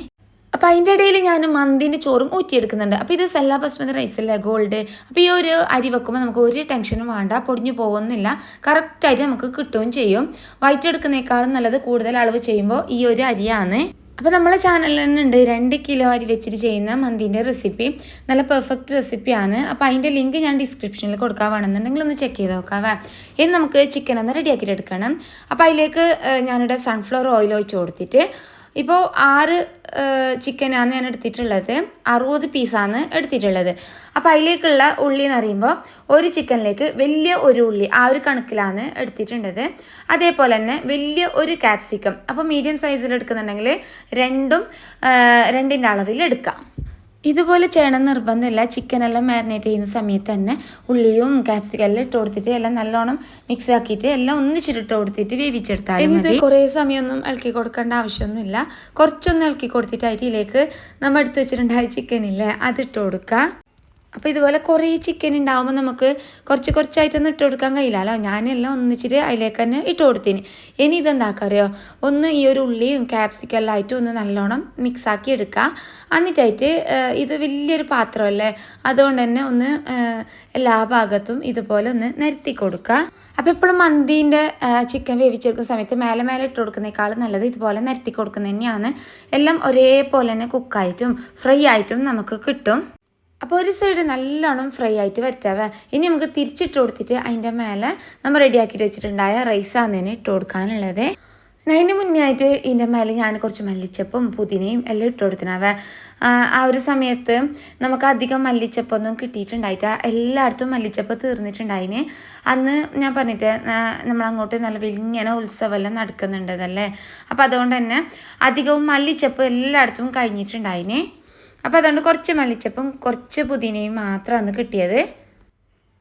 അപ്പോൾ അതിന്റെ ഇടയിൽ ഞാൻ മന്തിന്റെ ചോറും ഊറ്റിയെടുക്കുന്നുണ്ട്. അപ്പോൾ ഇത് സെല്ല ബസ്മതി റൈസ് അല്ലേ ഗോൾഡ് അപ്പോൾ ഈ ഒരു അരി വെക്കുമ്പോൾ നമുക്ക് ഒരു ടെൻഷനും വേണ്ട പൊടിഞ്ഞു പോകുന്നില്ല. കറക്റ്റായിട്ട് നമുക്ക് കിട്ടുകയും ചെയ്യും. വൈറ്റ് എടുക്കുന്നേക്കാളും നല്ലത് കൂടുതൽ അളവ് ചെയ്യുമ്പോൾ ഈ ഒരു അരിയാണ്. അപ്പോൾ നമ്മളെ ചാനലിൽ തന്നെ ഉണ്ട് രണ്ട് കിലോ അരി വെച്ചിട്ട് ചെയ്യുന്ന മന്തിന്റെ റെസിപ്പി നല്ല പെർഫെക്റ്റ് റെസിപ്പിയാണ് അപ്പോൾ അതിന്റെ ലിങ്ക് ഞാൻ ഡിസ്ക്രിപ്ഷനിൽ കൊടുക്കാൻ വേണമെന്നുണ്ടെങ്കിൽ ഒന്ന് ചെക്ക് ചെയ്ത് നോക്കാവേ. ഇനി നമുക്ക് ചിക്കൻ ഒന്ന് റെഡിയാക്കിയിട്ട് എടുക്കണം. അപ്പോൾ അതിലേക്ക് ഞാനിവിടെ സൺഫ്ലവർ ഓയിൽ ഒഴിച്ച് കൊടുത്തിട്ട് ഇപ്പോൾ ആറ് ചിക്കനാണ് ഞാൻ എടുത്തിട്ടുള്ളത്. അറുപത് പീസാണ് എടുത്തിട്ടുള്ളത്. അപ്പോൾ അതിലേക്കുള്ള ഉള്ളി എന്ന് പറയുമ്പോൾ ഒരു ചിക്കനിലേക്ക് വലിയ ഒരു ഉള്ളി ആ ഒരു കണക്കിലാണ് എടുത്തിട്ടുള്ളത്. അതേപോലെ തന്നെ വലിയ ഒരു ക്യാപ്സിക്കം അപ്പോൾ മീഡിയം സൈസിൽ എടുക്കുന്നുണ്ടെങ്കിൽ രണ്ടും രണ്ടിന്റെ അളവിൽ എടുക്കാം. ഇതുപോലെ ചെയ്യണം നിർബന്ധമില്ല. ചിക്കൻ എല്ലാം മാരിനേറ്റ് ചെയ്യുന്ന സമയത്ത് തന്നെ ഉള്ളിയും കാപ്സിക്കലും എല്ലാം ഇട്ട് കൊടുത്തിട്ട് എല്ലാം നല്ലോണം മിക്സ് ആക്കിയിട്ട് എല്ലാം ഒന്നിച്ചിട്ട് കൊടുത്തിട്ട് വേവിച്ചെടുത്താൽ മതി. കുറേ സമയമൊന്നും ഇളക്കി കൊടുക്കേണ്ട ആവശ്യമൊന്നുമില്ല. കുറച്ചൊന്ന് ഇളക്കി കൊടുത്തിട്ട് അതിലേക്ക് നമ്മൾ എടുത്തു വെച്ചിട്ടുണ്ടായ ചിക്കനില്ലേ അതിട്ട് കൊടുക്കുക അപ്പോൾ ഇതുപോലെ കുറേ ചിക്കൻ ഉണ്ടാകുമ്പോൾ നമുക്ക് കുറച്ച് കുറച്ചായിട്ടൊന്നും ഇട്ട് കൊടുക്കാൻ കഴിയില്ലല്ലോ ഞാനെല്ലാം ഒന്നിച്ചിട്ട് അതിലേക്ക് തന്നെ ഇട്ട് കൊടുത്തിന്. ഇനി ഇതെന്താക്കറിയോ? ഒന്ന് ഈ ഒരു ഉള്ളിയും ക്യാപ്സിക്കം എല്ലാം ആയിട്ട് ഒന്ന് നല്ലോണം മിക്സാക്കി എടുക്കുക എന്നിട്ടായിട്ട് ഇത് വലിയൊരു പാത്രമല്ലേ അതുകൊണ്ട് തന്നെ ഒന്ന് എല്ലാ ഭാഗത്തും ഇതുപോലെ ഒന്ന് നിരത്തി കൊടുക്കുക അപ്പോൾ എപ്പോഴും മന്തീന്റെ ചിക്കൻ വേവിച്ചെടുക്കുന്ന സമയത്ത് മേലെ മേലെ ഇട്ട് കൊടുക്കുന്നേക്കാളും നല്ലത് ഇതുപോലെ നിരത്തി കൊടുക്കുന്നത് തന്നെയാണ്. എല്ലാം ഒരേപോലെ തന്നെ കുക്കായിട്ടും ഫ്രൈ ആയിട്ടും നമുക്ക് കിട്ടും. അപ്പോൾ ഒരു സൈഡ് നല്ലോണം ഫ്രൈ ആയിട്ട് വരട്ടാവേ. ഇനി നമുക്ക് തിരിച്ചിട്ട് കൊടുത്തിട്ട് അതിന്റെ മേലെ നമ്മൾ റെഡിയാക്കിയിട്ട് വെച്ചിട്ടുണ്ടായ റൈസാണ് ഇട്ട് കൊടുക്കാനുള്ളത്. അതിന് മുന്നേ ആയിട്ട് ഇതിന്റെ മേലെ ഞാൻ കുറച്ച് മല്ലിച്ചപ്പും പുതിനയും എല്ലാം ഇട്ട് കൊടുത്തിനാവേ. ആ ഒരു സമയത്ത് നമുക്ക് അധികം മല്ലിച്ചപ്പൊന്നും കിട്ടിയിട്ടുണ്ടായിട്ട് എല്ലായിടത്തും മല്ലിച്ചപ്പ് തീർന്നിട്ടുണ്ടായിന്. അന്ന് ഞാൻ പറഞ്ഞിട്ട് നമ്മളങ്ങോട്ട് നല്ല വലിങ്ങനെ ഉത്സവമെല്ലാം നടക്കുന്നുണ്ടതല്ലേ? അപ്പോൾ അതുകൊണ്ട് തന്നെ അധികവും മല്ലിച്ചപ്പ് എല്ലായിടത്തും കഴിഞ്ഞിട്ടുണ്ടായിന്. അപ്പോൾ അതുകൊണ്ട് കുറച്ച് മല്ലിച്ചപ്പും കുറച്ച് പുതിനയും മാത്രമാണ് കിട്ടിയത്.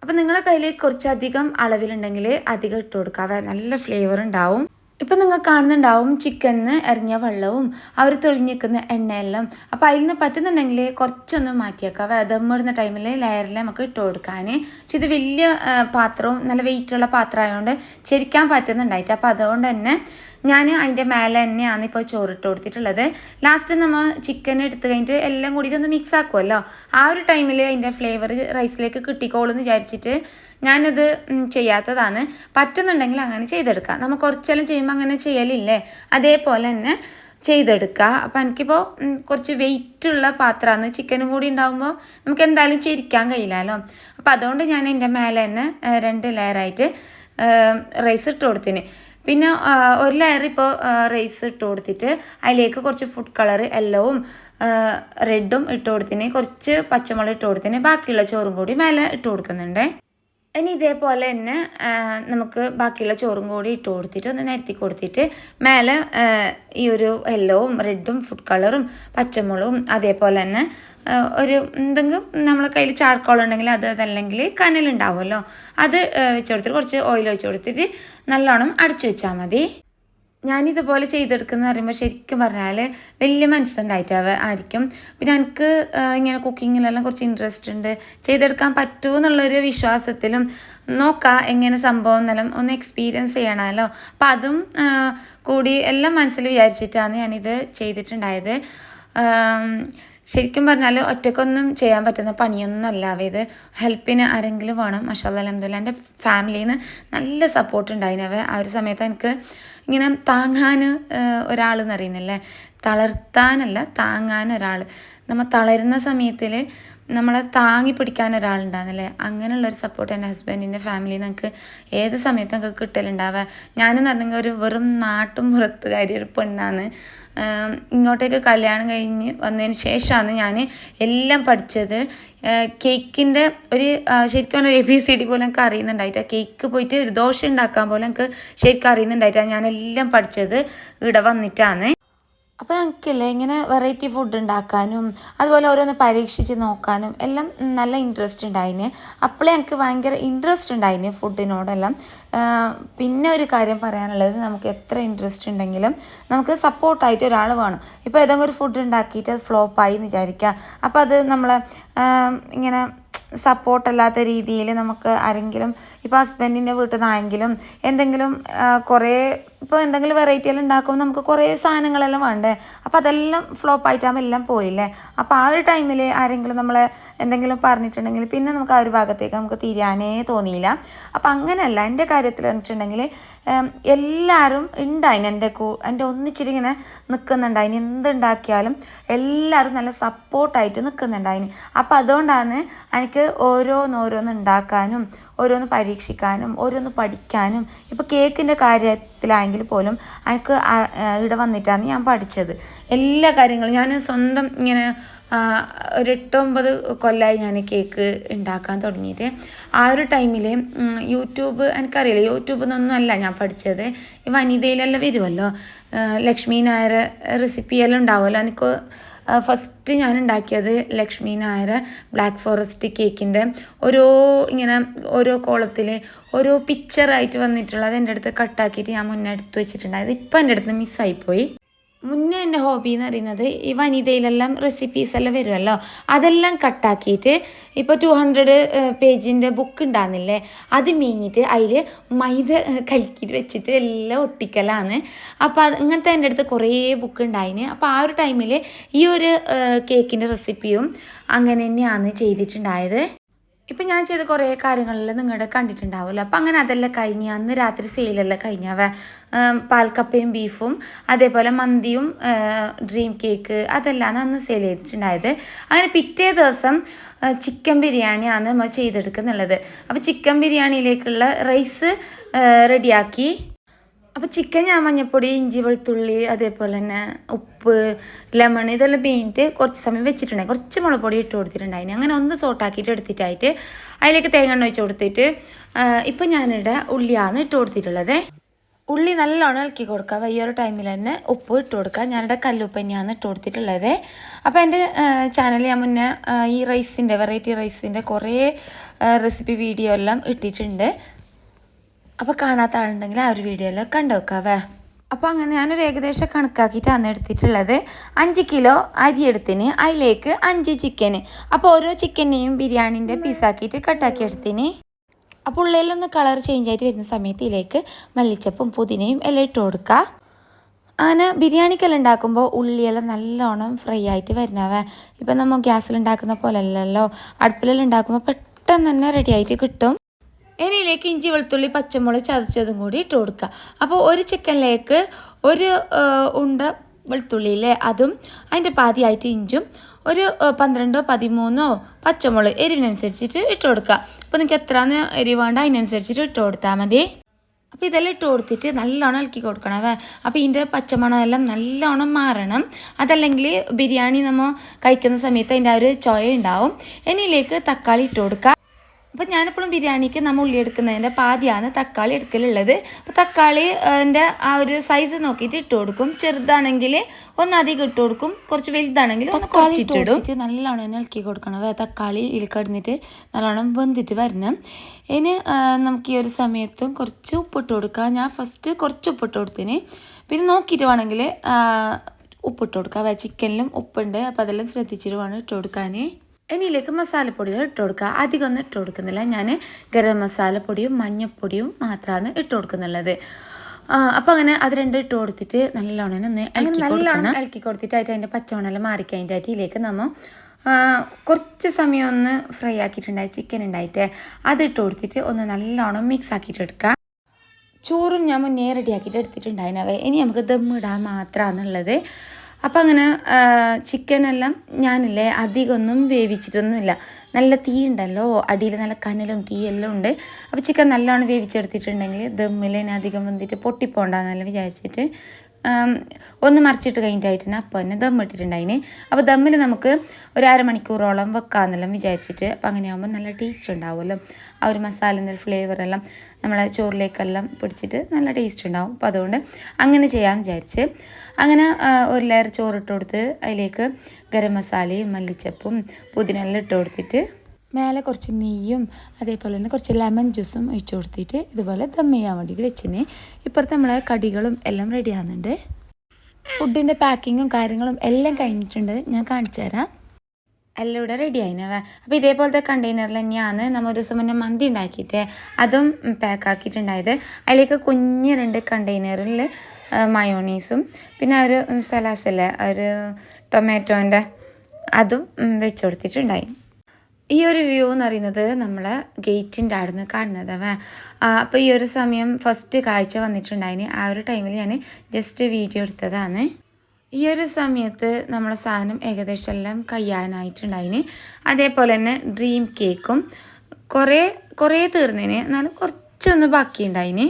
അപ്പോൾ നിങ്ങളുടെ കയ്യിൽ കുറച്ചധികം അളവിലുണ്ടെങ്കിൽ അധികം ഇട്ട് കൊടുക്കുക നല്ല ഫ്ലേവർ ഉണ്ടാവും. ഇപ്പം നിങ്ങൾ കാണുന്നുണ്ടാവും ചിക്കനിന്ന് എറിഞ്ഞ വെള്ളവും അവർ തെളിഞ്ഞിക്കുന്ന എണ്ണയെല്ലാം. അപ്പോൾ അതിൽ നിന്ന് പറ്റുന്നുണ്ടെങ്കിൽ കുറച്ചൊന്ന് മാറ്റിയേക്കാം. ദമ്മിടുന്ന ടൈമിൽ ലെയറിൽ നമുക്ക് ഇട്ട് കൊടുക്കാൻ പക്ഷെ ഇത് വലിയ പാത്രവും നല്ല വെയിറ്റുള്ള പാത്രമായതുകൊണ്ട് ചെരിക്കാൻ പറ്റുന്നുണ്ടായിട്ട്. അപ്പോൾ അതുകൊണ്ട് തന്നെ ഞാൻ അതിന്റെ മേലെ തന്നെയാണ് ഇപ്പോൾ ചോറിട്ട് കൊടുത്തിട്ടുള്ളത്. ലാസ്റ്റ് നമ്മൾ ചിക്കൻ എടുത്ത് കഴിഞ്ഞിട്ട് എല്ലാം കൂടി ഒന്ന് മിക്സ് ആക്കുമല്ലോ ആ ഒരു ടൈമിൽ അതിന്റെ ഫ്ലേവർ റൈസിലേക്ക് കിട്ടിക്കോളൂ എന്ന് വിചാരിച്ചിട്ട് ഞാനത് ചെയ്യാത്തതാണ്. പറ്റുന്നുണ്ടെങ്കിൽ അങ്ങനെ ചെയ്തെടുക്കാം നമ്മൾ കുറച്ചെല്ലാം ചെയ്യുമ്പോൾ അങ്ങനെ ചെയ്യലില്ലേ? അതേപോലെ തന്നെ ചെയ്തെടുക്കുക. അപ്പം എനിക്കിപ്പോൾ കുറച്ച് വെയിറ്റ് ഉള്ള പാത്രമാണ്. ചിക്കനും കൂടി ഉണ്ടാകുമ്പോൾ നമുക്ക് എന്തായാലും ചിരിക്കാൻ കഴിയില്ലല്ലോ. അപ്പോൾ അതുകൊണ്ട് ഞാൻ എന്റെ മേലെ തന്നെ രണ്ട് ലെയറായിട്ട് റൈസ് ഇട്ട് കൊടുത്തിന്. പിന്നെ ഒരു ലെയർ ഇപ്പോൾ റൈസ് ഇട്ട് കൊടുത്തിട്ട് അതിലേക്ക് കുറച്ച് ഫുഡ് കളർ എല്ലവും റെഡും ഇട്ട് കൊടുത്തിന്. കുറച്ച് പച്ചമുളക് ഇട്ട് കൊടുത്തിന്. ബാക്കിയുള്ള ചോറും കൂടി മേലെ ഇട്ട് കൊടുക്കുന്നുണ്ട്. ഇനി ഇതേപോലെ തന്നെ നമുക്ക് ബാക്കിയുള്ള ചോറും കൂടി ഇട്ട് കൊടുത്തിട്ട് ഒന്ന് നിരത്തി കൊടുത്തിട്ട് മേലെ ഈ ഒരു യെല്ലോവും റെഡും ഫുഡ് കളറും പച്ചമുളകും അതേപോലെ തന്നെ ഒരു എന്തെങ്കിലും നമ്മളെ കയ്യിൽ ചാർക്കോൾ ഉണ്ടെങ്കിൽ അത് അതല്ലെങ്കിൽ കനലുണ്ടാവുമല്ലോ അത് വെച്ച് കൊടുത്തിട്ട് കുറച്ച് ഓയിൽ വെച്ച് കൊടുത്തിട്ട് നല്ലോണം അടച്ചു വെച്ചാൽ മതി. ഞാനിതുപോലെ ചെയ്തെടുക്കുന്ന പറയുമ്പോൾ ശരിക്കും പറഞ്ഞാൽ വലിയ മനസ്സുണ്ടായിട്ട് ആയിരിക്കും. പിന്നെ എനിക്ക് ഇങ്ങനെ കുക്കിങ്ങിലെല്ലാം കുറച്ച് ഇൻട്രസ്റ്റ് ഉണ്ട്. ചെയ്തെടുക്കാൻ പറ്റുമോ എന്നുള്ളൊരു വിശ്വാസത്തിലും നോക്കാം എങ്ങനെ സംഭവം എന്നെല്ലാം ഒന്ന് എക്സ്പീരിയൻസ് ചെയ്യണമല്ലോ. അപ്പം അതും കൂടി എല്ലാം മനസ്സിൽ വിചാരിച്ചിട്ടാണ് ഞാനിത് ചെയ്തിട്ടുണ്ടായത്. ശരിക്കും പറഞ്ഞാൽ ഒറ്റക്കൊന്നും ചെയ്യാൻ പറ്റുന്ന പണിയൊന്നും അല്ല ഇത്. ഹെൽപ്പിന് ആരെങ്കിലും വേണം. മഷാല്ല അലഹമുല്ല എന്റെ ഫാമിലിയിൽ നിന്ന് നല്ല സപ്പോർട്ട് ഉണ്ടായിരുന്നു ആ ഒരു സമയത്ത് എനിക്ക് ഇങ്ങനെ താങ്ങാൻ ഒരാൾ എന്നറിയുന്നില്ലേ തളർത്താനല്ല താങ്ങാൻ ഒരാൾ നമ്മൾ തളരുന്ന സമയത്തിൽ നമ്മളെ താങ്ങി പിടിക്കാൻ ഒരാളുണ്ടാകുന്നില്ലേ? അങ്ങനെയുള്ള ഒരു സപ്പോർട്ട് എന്റെ ഹസ്ബൻഡിന്റെ ഫാമിലി നമുക്ക് ഏത് സമയത്തും നമുക്ക് കിട്ടലുണ്ടാവുക. ഞാനെന്ന് പറഞ്ഞെങ്കിൽ ഒരു വെറും നാട്ടും പുറത്തുകാരി ഒരു പെണ്ണാണ്. ഇങ്ങോട്ടേക്ക് കല്യാണം കഴിഞ്ഞ് വന്നതിന് ശേഷമാണ് ഞാൻ എല്ലാം പഠിച്ചത്. കേക്കിന്റെ ഒരു ശരിക്കും എ ബി സി ഡി പോലെ എനിക്ക് അറിയുന്നുണ്ടായിട്ട് കേക്ക് പോയിട്ട് ഒരു ദോശ ഉണ്ടാക്കാൻ പോലെ എനിക്ക് ശരിക്കും അറിയുന്നുണ്ടായിട്ടാണ് ഞാനെല്ലാം പഠിച്ചത് ഇവിടെ വന്നിട്ടാണ്. അപ്പോൾ ഞങ്ങൾക്കില്ലേ ഇങ്ങനെ വെറൈറ്റി ഫുഡ് ഉണ്ടാക്കാനും അതുപോലെ ഓരോന്ന് പരീക്ഷിച്ച് നോക്കാനും എല്ലാം നല്ല ഇൻട്രസ്റ്റ് ഉണ്ടായിന്. അപ്പോഴേ ഞങ്ങൾക്ക് ഭയങ്കര ഇൻട്രസ്റ്റ് ഉണ്ടായിന് ഫുഡിനോടെല്ലാം പിന്നെ ഒരു കാര്യം പറയാനുള്ളത് നമുക്ക് എത്ര ഇൻട്രസ്റ്റ് ഉണ്ടെങ്കിലും നമുക്ക് സപ്പോർട്ടായിട്ട് ഒരാൾ വേണം. ഇപ്പോൾ ഏതെങ്കിലും ഒരു ഫുഡ് ഉണ്ടാക്കിയിട്ട് അത് ഫ്ലോപ്പായി എന്ന് വിചാരിക്കുക. അപ്പോൾ അത് നമ്മളെ ഇങ്ങനെ സപ്പോർട്ടല്ലാത്ത രീതിയിൽ നമുക്ക് ആരെങ്കിലും ഇപ്പോൾ ഹസ്ബൻഡിന്റെ വീട്ടിൽ നിന്നായെങ്കിലും എന്തെങ്കിലും കുറേ ഇപ്പോൾ എന്തെങ്കിലും വെറൈറ്റി എല്ലാം ഉണ്ടാക്കുമ്പോൾ നമുക്ക് കുറേ സാധനങ്ങളെല്ലാം വേണ്ടേ? അപ്പോൾ അതെല്ലാം ഫ്ലോപ്പ് ആയിട്ടാകുമ്പോൾ എല്ലാം പോയില്ലേ? അപ്പോൾ ആ ഒരു ടൈമിൽ ആരെങ്കിലും നമ്മളെ എന്തെങ്കിലും പറഞ്ഞിട്ടുണ്ടെങ്കിൽ പിന്നെ നമുക്ക് ആ ഒരു ഭാഗത്തേക്ക് നമുക്ക് തിരിയാനേ തോന്നിയില്ല. അപ്പോൾ അങ്ങനെയല്ല എന്റെ കാര്യത്തിൽ പറഞ്ഞിട്ടുണ്ടെങ്കിൽ എല്ലാവരും ഉണ്ടായിന് എന്റെ കൂ എന്റെ ഒന്നിച്ചിരിങ്ങനെ നിൽക്കുന്നുണ്ടായിന് എന്തുണ്ടാക്കിയാലും എല്ലാവരും നല്ല സപ്പോർട്ടായിട്ട് നിൽക്കുന്നുണ്ടായിന് അപ്പോൾ അതുകൊണ്ടാണ് എനിക്ക് ഓരോന്നോരോന്ന് ഉണ്ടാക്കാനും ഓരോന്ന് പരീക്ഷിക്കാനും ഓരോന്ന് പഠിക്കാനും. ഇപ്പോൾ കേക്കിന്റെ കാര്യത്തിലായെങ്കിൽ പോലും എനിക്ക് ഇവിടെ വന്നിട്ടാണ് ഞാൻ പഠിച്ചത്. എല്ലാ കാര്യങ്ങളും ഞാൻ സ്വന്തം ഇങ്ങനെ ഒരു എട്ടൊമ്പത് കൊല്ലമായി ഞാൻ കേക്ക് ഉണ്ടാക്കാൻ തുടങ്ങിയിട്ട്. ആ ഒരു ടൈമിൽ യൂട്യൂബ് എനിക്കറിയില്ല യൂട്യൂബിൽ നിന്നൊന്നും അല്ല ഞാൻ പഠിച്ചത്. ഈ വനിതയിലെല്ലാം വരുമല്ലോ ലക്ഷ്മി നായർ റെസിപ്പിയെല്ലാം ഉണ്ടാവുമല്ലോ? എനിക്ക് ഫസ്റ്റ് ഞാൻ ഉണ്ടാക്കിയത് ലക്ഷ്മി നായർ ബ്ലാക്ക് ഫോറസ്റ്റ് കേക്കിന്റെ ഓരോ ഇങ്ങനെ ഓരോ കോളത്തിൽ ഓരോ പിക്ചറായിട്ട് വന്നിട്ടുള്ളത് എന്റെ അടുത്ത് കട്ടാക്കിയിട്ട് ഞാൻ മുന്നേ എടുത്ത് വെച്ചിട്ടുണ്ടായത് ഇപ്പം എന്റെ അടുത്ത് മിസ്സായിപ്പോയി മുന്നേ എന്റെ ഹോബി എന്ന് പറയുന്നത് ഈ വനിതയിലെല്ലാം റെസിപ്പീസ് എല്ലാം വരുമല്ലോ? അതെല്ലാം കട്ടാക്കിയിട്ട് ഇപ്പോൾ ടു ഹൺഡ്രഡ് പേജിന്റെ ബുക്ക് ഉണ്ടാകുന്നില്ലേ അത് മീഞ്ഞിട്ട് അതിൽ മൈദ കലക്കിയിട്ട് വെച്ചിട്ട് എല്ലാം ഒട്ടിക്കലാണ്. അപ്പോൾ അത് ഇങ്ങനത്തെ എന്റെ അടുത്ത് കുറേ ബുക്ക് ഉണ്ടായിന് അപ്പോൾ ആ ഒരു ടൈമിൽ ഈ ഒരു കേക്കിന്റെ റെസിപ്പിയും അങ്ങനെ തന്നെയാണ് ചെയ്തിട്ടുണ്ടായത്. ഇപ്പം ഞാൻ ചെയ്ത കുറേ കാര്യങ്ങളിൽ നിങ്ങളുടെ കണ്ടിട്ടുണ്ടാവുമല്ലോ അപ്പം അങ്ങനെ അതെല്ലാം കഴിഞ്ഞ് അന്ന് രാത്രി സെയിലെല്ലാം കഴിഞ്ഞവ. പാൽക്കപ്പയും ബീഫും അതേപോലെ മന്തിയും ഡ്രീം കേക്ക് അതെല്ലാം അന്ന് സെയിൽ ചെയ്തിട്ടുണ്ടായത്. അങ്ങനെ പിറ്റേ ദിവസം ചിക്കൻ ബിരിയാണിയാണ് നമ്മൾ ചെയ്തെടുക്കുന്നുള്ളത്. അപ്പോൾ ചിക്കൻ ബിരിയാണിയിലേക്കുള്ള റൈസ് റെഡിയാക്കി അപ്പോൾ ചിക്കൻ ഞാൻ മഞ്ഞപ്പൊടി ഇഞ്ചി വെളുത്തുള്ളി അതേപോലെ തന്നെ ഉപ്പ് ലെമൺ ഇതെല്ലാം പിഴിഞ്ഞിട്ട് കുറച്ച് സമയം വെച്ചിട്ടുണ്ടായി കുറച്ച് മുളക് പൊടി ഇട്ട് കൊടുത്തിട്ടുണ്ടായിന്. അങ്ങനെ ഒന്ന് സോട്ടാക്കിയിട്ട് എടുത്തിട്ടായിട്ട് അതിലേക്ക് തേങ്ങ എണ്ണ ഒഴിച്ച് കൊടുത്തിട്ട് ഇപ്പം ഞാനിവിടെ ഉള്ളിയാണ് ഇട്ട് കൊടുത്തിട്ടുള്ളത്. ഉള്ളി നല്ലോണം ഇളക്കി കൊടുക്കുക. ഈ ടൈമിൽ തന്നെ ഉപ്പ് ഇട്ട് കൊടുക്കുക. ഞാനിവിടെ കല്ലുപ്പ് തന്നെയാണ് ഇട്ട് കൊടുത്തിട്ടുള്ളത്. അപ്പോൾ എന്റെ ചാനൽ ഞാൻ മുന്നേ ഈ റൈസിന്റെ വെറൈറ്റി റൈസിന്റെ കുറേ റെസിപ്പി വീഡിയോ എല്ലാം ഇട്ടിട്ടുണ്ട്. അപ്പോൾ കാണാത്ത ആളുണ്ടെങ്കിൽ ആ ഒരു വീഡിയോയിൽ കണ്ടുവെക്കാവേ കണ്ടു വെക്കാവേ അപ്പോൾ അങ്ങനെ ഞാനൊരു ഏകദേശം കണക്കാക്കിയിട്ടാണ് എടുത്തിട്ടുള്ളത്. അഞ്ച് കിലോ അരി എടുത്തിന് അതിലേക്ക് അഞ്ച് ചിക്കന് അപ്പോൾ ഓരോ ചിക്കനെയും ബിരിയാണീന്റെ പീസാക്കിയിട്ട് കട്ടാക്കി എടുത്തിന്. അപ്പോൾ ഉള്ളിലൊന്ന് കളർ ചേഞ്ച് ആയിട്ട് വരുന്ന സമയത്ത് ഇതിലേക്ക് മല്ലിച്ചപ്പും പുതിനയും എല്ലാം ഇട്ട് കൊടുക്കുക അങ്ങനെ ബിരിയാണിക്കെല്ലാം ഉണ്ടാക്കുമ്പോൾ ഉള്ളിയെല്ലാം നല്ലോണം ഫ്രൈ ആയിട്ട് വരുന്നവേ ഇപ്പം നമ്മൾ ഗ്യാസിൽ ഉണ്ടാക്കുന്ന പോലെ അല്ലല്ലോ അടുപ്പിലെല്ലാം ഉണ്ടാക്കുമ്പോൾ പെട്ടെന്ന് തന്നെ റെഡി ആയിട്ട് കിട്ടും. ഇനിയിലേക്ക് ഇഞ്ചി വെളുത്തുള്ളി പച്ചമുളക് ചതച്ചതും കൂടി ഇട്ട് കൊടുക്കുക. അപ്പോൾ ഒരു ചിക്കനിലേക്ക് ഒരു ഉണ്ട വെളുത്തുള്ളിയിലെ അതും അതിന്റെ പാതിയായിട്ട് ഇഞ്ചും ഒരു പന്ത്രണ്ടോ പതിമൂന്നോ പച്ചമുളക് എരിവിനനുസരിച്ചിട്ട് ഇട്ട് കൊടുക്കുക. അപ്പോൾ നിങ്ങൾക്ക് എത്രയാണ് എരിവ് വേണ്ട അതിനനുസരിച്ചിട്ട് ഇട്ട് കൊടുത്താൽ മതി. അപ്പോൾ ഇതെല്ലാം ഇട്ട് കൊടുത്തിട്ട് നല്ലോണം ഇളക്കി കൊടുക്കണം വേ അപ്പോൾ ഇതിന്റെ പച്ചമണം എല്ലാം നല്ലോണം മാറണം. അതല്ലെങ്കിൽ ബിരിയാണി നമ്മൾ കഴിക്കുന്ന സമയത്ത് അതിന്റെ ആ ഒരു ചൊയ ഉണ്ടാവും. ഇനിയിലേക്ക് തക്കാളി ഇട്ട് കൊടുക്കുക. അപ്പോൾ ഞാനെപ്പോഴും ബിരിയാണിക്ക് നമ്മൾ ഉള്ളി എടുക്കുന്നതിന്റെ പാതിയാണ് തക്കാളി എടുക്കലുള്ളത്. അപ്പോൾ തക്കാളി എന്റെ ആ ഒരു സൈസ് നോക്കിയിട്ട് ഇട്ട് കൊടുക്കും. ചെറുതാണെങ്കിൽ ഒന്ന് അധികം ഇട്ട് കൊടുക്കും. കുറച്ച് വലുതാണെങ്കിൽ ഒന്ന് കുറച്ചിട്ടിടും. നല്ലോണം തന്നെ ഇളക്കി കൊടുക്കണം. തക്കാളി ഇതിൽ നല്ലോണം വെന്തിട്ട് വരണം. ഇനി നമുക്ക് ഈ ഒരു സമയത്തും കുറച്ച് ഉപ്പിട്ട് കൊടുക്കുക ഞാൻ ഫസ്റ്റ് കുറച്ച് ഉപ്പിട്ട് കൊടുത്തിന്. പിന്നെ നോക്കിയിട്ട് വേണമെങ്കിൽ ഉപ്പിട്ട് കൊടുക്കുക വേ ചിക്കനിലും ഉപ്പുണ്ട്. അപ്പോൾ അതെല്ലാം ശ്രദ്ധിച്ചിട്ട് വേണം ഇട്ട് കൊടുക്കാൻ ഇനിയിലേക്ക് മസാലപ്പൊടികൾ ഇട്ട് കൊടുക്കുക. അധികം ഒന്നും ഇട്ട് കൊടുക്കുന്നില്ല. ഞാൻ ഗരം മസാലപ്പൊടിയും മഞ്ഞൾപ്പൊടിയും മാത്രമാണ് ഇട്ട് കൊടുക്കുന്നുള്ളത്. അപ്പോൾ അങ്ങനെ അത് രണ്ടും ഇട്ട് കൊടുത്തിട്ട് നല്ലോണം ഒന്ന് ഇളക്കി നല്ലോണം ഇളക്കി കൊടുത്തിട്ടായിട്ട് അതിന്റെ പച്ചമണെല്ലാം മാറിക്കഴിഞ്ഞിട്ടായിട്ട് ഇതിലേക്ക് നമ്മൾ കുറച്ച് സമയം ഒന്ന് ഫ്രൈ ആക്കിയിട്ടുണ്ടായി ചിക്കൻ ഉണ്ടായിട്ട് അത് ഇട്ട് കൊടുത്തിട്ട് ഒന്ന് നല്ലോണം മിക്സ് ആക്കിയിട്ട് എടുക്കുക. ചോറും ഞാൻ മുന്നേ റെഡിയാക്കിയിട്ട് എടുത്തിട്ടുണ്ടായിരുന്നവേ ഇനി നമുക്ക് ദമ്മിടാൻ മാത്രമാണുള്ളത് അപ്പം അങ്ങനെ ചിക്കനെല്ലാം ഞാനില്ലേ അധികമൊന്നും വേവിച്ചിട്ടൊന്നുമില്ല. നല്ല തീ ഉണ്ടല്ലോ അടിയിൽ നല്ല കനലും തീയെല്ലാം ഉണ്ട്. അപ്പോൾ ചിക്കൻ നല്ലോണം വേവിച്ചെടുത്തിട്ടുണ്ടെങ്കിൽ ദമ്മിൽ അധികം വന്നിട്ട് പൊട്ടിപ്പോണ്ടെന്നെല്ലാം വിചാരിച്ചിട്ട് ഒന്ന് മറിച്ചിട്ട് കഴിഞ്ഞിട്ടായിട്ട് അപ്പം തന്നെ ദം ഇട്ടിട്ടുണ്ടായിന്. അപ്പോൾ ദമ്മിൽ നമുക്ക് ഒരു അരമണിക്കൂറോളം വെക്കാമെന്നെല്ലാം വിചാരിച്ചിട്ട് അപ്പോൾ അങ്ങനെയാകുമ്പോൾ നല്ല ടേസ്റ്റ് ഉണ്ടാവുമല്ലോ. ആ ഒരു മസാലേന്റെ ഫ്ലേവറെല്ലാം നമ്മളെ ചോറിലേക്കെല്ലാം പിടിച്ചിട്ട് നല്ല ടേസ്റ്റ് ഉണ്ടാവും. അപ്പോൾ അതുകൊണ്ട് അങ്ങനെ ചെയ്യാമെന്ന് വിചാരിച്ച് അങ്ങനെ ഒരു ലെയർ ചോറിട്ട് കൊടുത്ത് അതിലേക്ക് ഗരം മസാലയും മല്ലിച്ചപ്പും പുതിനെല്ലാം ഇട്ട് കൊടുത്തിട്ട് മേലെ കുറച്ച് നെയ്യും അതേപോലെ തന്നെ കുറച്ച് ലെമൺ ജ്യൂസും ഒഴിച്ചു കൊടുത്തിട്ട് ഇതുപോലെ ദം ചെയ്യാൻ വേണ്ടിയിട്ട് വെച്ചിന്. ഇപ്പുറത്ത് നമ്മളെ കടികളും എല്ലാം റെഡി ആകുന്നുണ്ട് ഫുഡിന്റെ പാക്കിങ്ങും കാര്യങ്ങളും എല്ലാം കഴിഞ്ഞിട്ടുണ്ട്. ഞാൻ കാണിച്ചു തരാം. എല്ലാം ഇവിടെ റെഡി ആയിനവ. അപ്പോൾ ഇതേപോലത്തെ കണ്ടെയ്നറിൽ തന്നെയാണ് നമ്മൾ ഒരു ദിവസം മുന്നേ മന്തി ഉണ്ടാക്കിയിട്ട്. അതും പാക്കാക്കിയിട്ടുണ്ടായത് അതിലേക്ക് കുഞ്ഞ് രണ്ട് കണ്ടെയ്നറിൽ മയോണീസും പിന്നെ ഒരു സലാസല്ലേ ഒരു ടൊമാറ്റോന്റെ അതും വെച്ച് കൊടുത്തിട്ടുണ്ടായി. ഈ ഒരു വ്യൂ എന്ന് പറയുന്നത് നമ്മൾ ഗേറ്റിന്റെ അവിടെ നിന്ന് കാണുന്നത് അപ്പോൾ ഈ ഒരു സമയം ഫസ്റ്റ് കാഴ്ച വന്നിട്ടുണ്ടായിന്. ആ ഒരു ടൈമിൽ ഞാൻ ജസ്റ്റ് വീഡിയോ എടുത്തതാണ്. ഈ ഒരു സമയത്ത് നമ്മളെ സാധനം ഏകദേശം എല്ലാം കയ്യാനായിട്ടുണ്ടായിന്. അതേപോലെ തന്നെ ഡ്രീം കേക്കും കുറേ കുറേ തീർന്നതിന് എന്നാലും കുറച്ചൊന്ന് ബാക്കിയുണ്ടായിന്.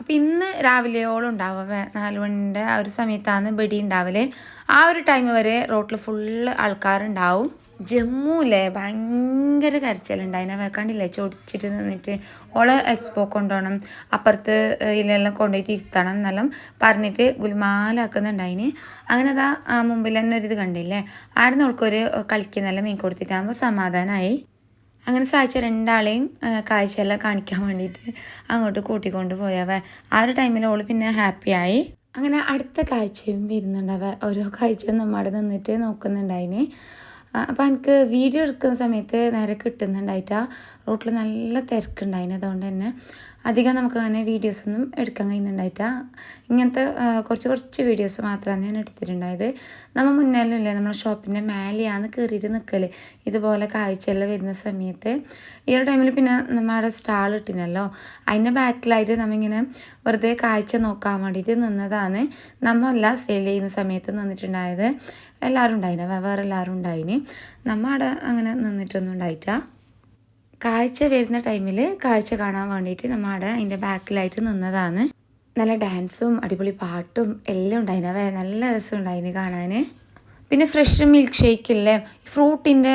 അപ്പം ഇന്ന് രാവിലെയോളം ഉണ്ടാവുക. നാല് മണിന്റെ ആ ഒരു സമയത്താണ് ബെടി ഉണ്ടാവൽ. ആ ഒരു ടൈം വരെ റോട്ടിൽ ഫുള്ള് ആൾക്കാരുണ്ടാവും. ജമ്മുവിലെ ഭയങ്കര കരച്ചിലുണ്ടായിനെ വെക്കാണ്ടില്ലേ ചോടിച്ചിട്ട് നിന്നിട്ട് ഓളെ എക്സ്പോ കൊണ്ടുപോകണം അപ്പുറത്ത് ഇതിലെല്ലാം കൊണ്ടുപോയിട്ട് ഇരുത്തണം എന്നെല്ലാം പറഞ്ഞിട്ട് ഗുൽമാലാക്കുന്നുണ്ടായിന് അങ്ങനെ അതാ മുമ്പിൽ തന്നെ ഒരു ഇത് കണ്ടില്ലേ? ആടെ നോൾക്കൊരു കളിക്കുന്നെല്ലാം മീൻ കൊടുത്തിട്ടാകുമ്പോൾ സമാധാനമായി അങ്ങനെ സാധിച്ച രണ്ടാളെയും കാഴ്ചയെല്ലാം കാണിക്കാൻ വേണ്ടിയിട്ട് അങ്ങോട്ട് കൂട്ടിക്കൊണ്ട് പോയവ. ആ ഒരു ടൈമിൽ ഓൾ പിന്നെ ഹാപ്പിയായി അങ്ങനെ അടുത്ത കാഴ്ചയും വരുന്നുണ്ടവ. ഓരോ കാഴ്ചയും നമ്മുടെ നിന്നിട്ട് നോക്കുന്നുണ്ടായിന്. അപ്പം എനിക്ക് വീഡിയോ എടുക്കുന്ന സമയത്ത് നേരെ കിട്ടുന്നുണ്ടായിട്ടാ റോട്ടിൽ നല്ല തിരക്കുണ്ടായിന്. അതുകൊണ്ട് തന്നെ അധികം നമുക്ക് അങ്ങനെ വീഡിയോസൊന്നും എടുക്കാൻ കഴിയുന്നുണ്ടായിട്ടാ ഇങ്ങനത്തെ കുറച്ച് കുറച്ച് വീഡിയോസ് മാത്രമാണ് ഞാൻ എടുത്തിട്ടുണ്ടായത്. നമ്മൾ മുന്നേലും ഇല്ലേ നമ്മളെ ഷോപ്പിന്റെ മേലെയാണ് കയറിയിട്ട് നിൽക്കൽ ഇതുപോലെ കാഴ്ചയെല്ലാം വരുന്ന സമയത്ത്. ഈ ഒരു ടൈമിൽ പിന്നെ നമ്മുടെ സ്റ്റാൾ ഇട്ടിനല്ലോ. അതിന്റെ ബാക്കിലായിട്ട് നമ്മിങ്ങനെ വെറുതെ കാഴ്ച നോക്കാൻ വേണ്ടിയിട്ട് നിന്നതാണ്. നമ്മളെല്ലാം സെയിൽ ചെയ്യുന്ന സമയത്ത് നിന്നിട്ടുണ്ടായത്. എല്ലാവരും ഉണ്ടായിന് വേറെ എല്ലാവരും ഉണ്ടായിന്. നമ്മ അവിടെ അങ്ങനെ നിന്നിട്ടൊന്നും ഉണ്ടായിട്ടാ. കാഴ്ച വരുന്ന ടൈമിൽ കാഴ്ച കാണാൻ വേണ്ടിയിട്ട് നമ്മൾ അവിടെ അതിന്റെ ബാക്കിലായിട്ട് നിന്നതാണ്. നല്ല ഡാൻസും അടിപൊളി പാട്ടും എല്ലാം ഉണ്ടായിന് നല്ല രസം ഉണ്ടായിന് കാണാൻ പിന്നെ ഫ്രഷ് മിൽക്ക് ഷേക്ക് ഇല്ലേ? ഫ്രൂട്ടിന്റെ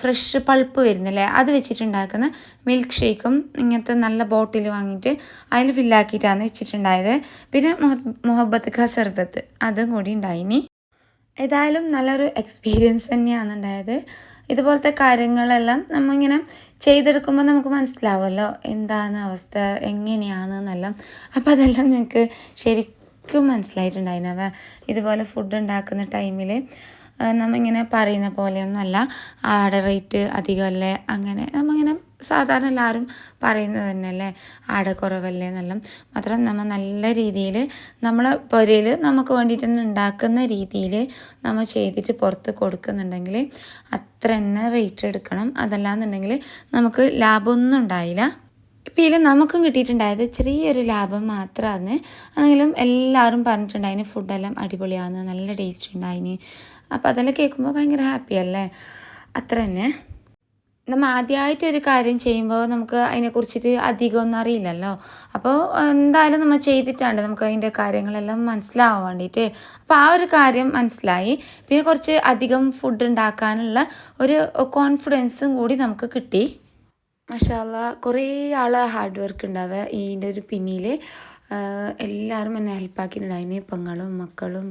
ഫ്രഷ് പൾപ്പ് വരുന്നില്ലേ? അത് വെച്ചിട്ടുണ്ടാക്കുന്ന മിൽക്ക് ഷേക്കും ഇങ്ങനത്തെ നല്ല ബോട്ടിൽ വാങ്ങിയിട്ട് അതിൽ ഫില്ലാക്കിയിട്ടാണ് വെച്ചിട്ടുണ്ടായത്. പിന്നെ മൊഹബത്ത് ഖ സർബത്ത് അതും കൂടി ഉണ്ടായിനി. ഏതായാലും നല്ലൊരു എക്സ്പീരിയൻസ് തന്നെയാണ് ഉണ്ടായത്. ഇതുപോലത്തെ കാര്യങ്ങളെല്ലാം നമ്മളിങ്ങനെ ചെയ്തെടുക്കുമ്പോൾ നമുക്ക് മനസ്സിലാവുമല്ലോ എന്താണ് അവസ്ഥ എങ്ങനെയാണ് എങ്ങനെയാണെന്നെല്ലാം. അപ്പോൾ അതെല്ലാം ഞങ്ങൾക്ക് ശരിക്കും മനസ്സിലായിട്ടുണ്ടായിരുന്നവ ഇതുപോലെ ഫുഡ് ഉണ്ടാക്കുന്ന ടൈമിൽ നമ്മിങ്ങനെ പറയുന്ന പോലെയൊന്നുമല്ല. ആടെ റേറ്റ് അധികമല്ലേ? അങ്ങനെ നമ്മിങ്ങനെ സാധാരണ എല്ലാവരും പറയുന്നത് തന്നെയല്ലേ? ആടെ കുറവല്ലേ എന്നെല്ലാം. മാത്രം നമ്മൾ നല്ല രീതിയിൽ നമ്മളെ പുരയിൽ നമുക്ക് വേണ്ടിയിട്ട് ഉണ്ടാക്കുന്ന രീതിയിൽ നമ്മൾ ചെയ്തിട്ട് പുറത്ത് കൊടുക്കുന്നുണ്ടെങ്കിൽ അത്ര തന്നെ റേറ്റ് എടുക്കണം. അതല്ലാന്നുണ്ടെങ്കിൽ നമുക്ക് ലാഭമൊന്നും ഉണ്ടായില്ല. ഇതിൽ നമുക്കും കിട്ടിയിട്ടുണ്ടായത് ചെറിയൊരു ലാഭം മാത്രമാണ് അതെങ്കിലും എല്ലാവരും പറഞ്ഞിട്ടുണ്ടായിന് ഫുഡെല്ലാം അടിപൊളിയാണ് നല്ല ടേസ്റ്റ് ഉണ്ടായിന് അപ്പോൾ അതെല്ലാം കേൾക്കുമ്പോൾ ഭയങ്കര ഹാപ്പി അല്ലേ? അത്ര തന്നെ. നമ്മൾ ആദ്യമായിട്ട് ഒരു കാര്യം ചെയ്യുമ്പോൾ നമുക്ക് അതിനെക്കുറിച്ചിട്ട് അധികമൊന്നും അറിയില്ലല്ലോ. അപ്പോൾ എന്തായാലും നമ്മൾ ചെയ്തിട്ടാണ് നമുക്ക് അതിന്റെ കാര്യങ്ങളെല്ലാം മനസ്സിലാവാൻ വേണ്ടിയിട്ട്. അപ്പോൾ ആ ഒരു കാര്യം മനസ്സിലായി. പിന്നെ കുറച്ച് അധികം ഫുഡ് ഉണ്ടാക്കാനുള്ള ഒരു കോൺഫിഡൻസും കൂടി നമുക്ക് കിട്ടി. മഷാല്ല കുറേ ആൾ ഹാർഡ് വർക്ക് ഉണ്ടാവുക ഇതിന്റെ ഒരു പിന്നിൽ എല്ലാവരും എന്നെ ഹെൽപ്പാക്കിയിട്ടുണ്ടായിരുന്നു പെങ്ങളും മക്കളും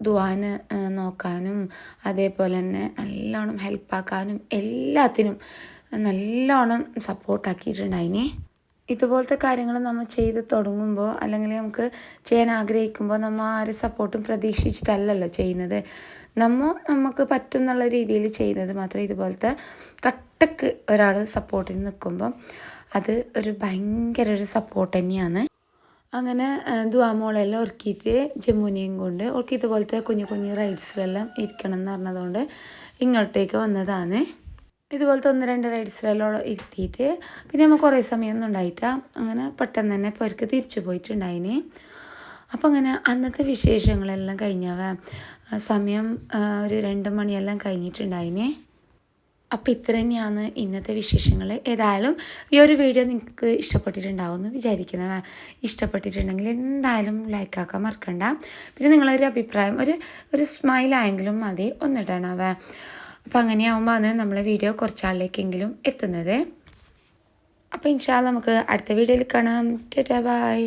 ദുവാന് നോക്കാനും അതേപോലെ തന്നെ നല്ലോണം ഹെൽപ്പാക്കാനും എല്ലാത്തിനും നല്ലോണം സപ്പോർട്ടാക്കിയിട്ടുണ്ടായിനെ ഇതുപോലത്തെ കാര്യങ്ങൾ നമ്മൾ ചെയ്ത് തുടങ്ങുമ്പോൾ അല്ലെങ്കിൽ നമുക്ക് ചെയ്യാൻ ആഗ്രഹിക്കുമ്പോൾ നമ്മൾ ആരെ സപ്പോർട്ടും പ്രതീക്ഷിച്ചിട്ടല്ലല്ലോ ചെയ്യുന്നത്. നമ്മൾ നമുക്ക് പറ്റും എന്നുള്ള രീതിയിൽ ചെയ്യുന്നത് മാത്രം ഇതുപോലത്തെ കട്ടക്ക് ഒരാൾ സപ്പോർട്ടിന് നിൽക്കുമ്പം അത് ഒരു ഭയങ്കര ഒരു സപ്പോർട്ട് തന്നെയാണ്. അങ്ങനെ ദുവാമോളെല്ലാം ഉറക്കിയിട്ട് ജമ്മുനെയും കൊണ്ട് ഓൾക്ക് ഇതുപോലത്തെ കുഞ്ഞു കുഞ്ഞു റൈഡ്സിലെല്ലാം ഇരിക്കണം എന്ന് പറഞ്ഞതുകൊണ്ട് ഇങ്ങോട്ടേക്ക് വന്നതാണ്. ഇതുപോലത്തെ ഒന്ന് രണ്ട് റൈഡ്സിലെല്ലാം ഇരുത്തിയിട്ട് പിന്നെ നമ്മൾ കുറേ സമയമൊന്നും ഉണ്ടായിട്ടാ അങ്ങനെ പെട്ടെന്ന് തന്നെ അവർക്ക് തിരിച്ചു പോയിട്ടുണ്ടായിന്. അപ്പോൾ അങ്ങനെ അന്നത്തെ വിശേഷങ്ങളെല്ലാം കഴിഞ്ഞവ സമയം ഒരു രണ്ട് മണിയെല്ലാം കഴിഞ്ഞിട്ടുണ്ടായിനെ. അപ്പോൾ ഇത്ര തന്നെയാണ് ഇന്നത്തെ വിശേഷങ്ങൾ ഏതായാലും ഈ ഒരു വീഡിയോ നിങ്ങൾക്ക് ഇഷ്ടപ്പെട്ടിട്ടുണ്ടാവും എന്ന് ഇഷ്ടപ്പെട്ടിട്ടുണ്ടെങ്കിൽ എന്തായാലും ലൈക്കാക്കാൻ മറക്കണ്ട. പിന്നെ നിങ്ങളൊരു അഭിപ്രായം ഒരു ഒരു സ്മൈലായെങ്കിലും മതി. ഒന്നിടണവ അപ്പോൾ അങ്ങനെയാവുമ്പോൾ ആണ് നമ്മളെ വീഡിയോ കുറച്ചാളിലേക്കെങ്കിലും എത്തുന്നത്. അപ്പോൾ ഇൻഷാല്ല നമുക്ക് അടുത്ത വീഡിയോയിൽ കാണാം. ടാ ബൈ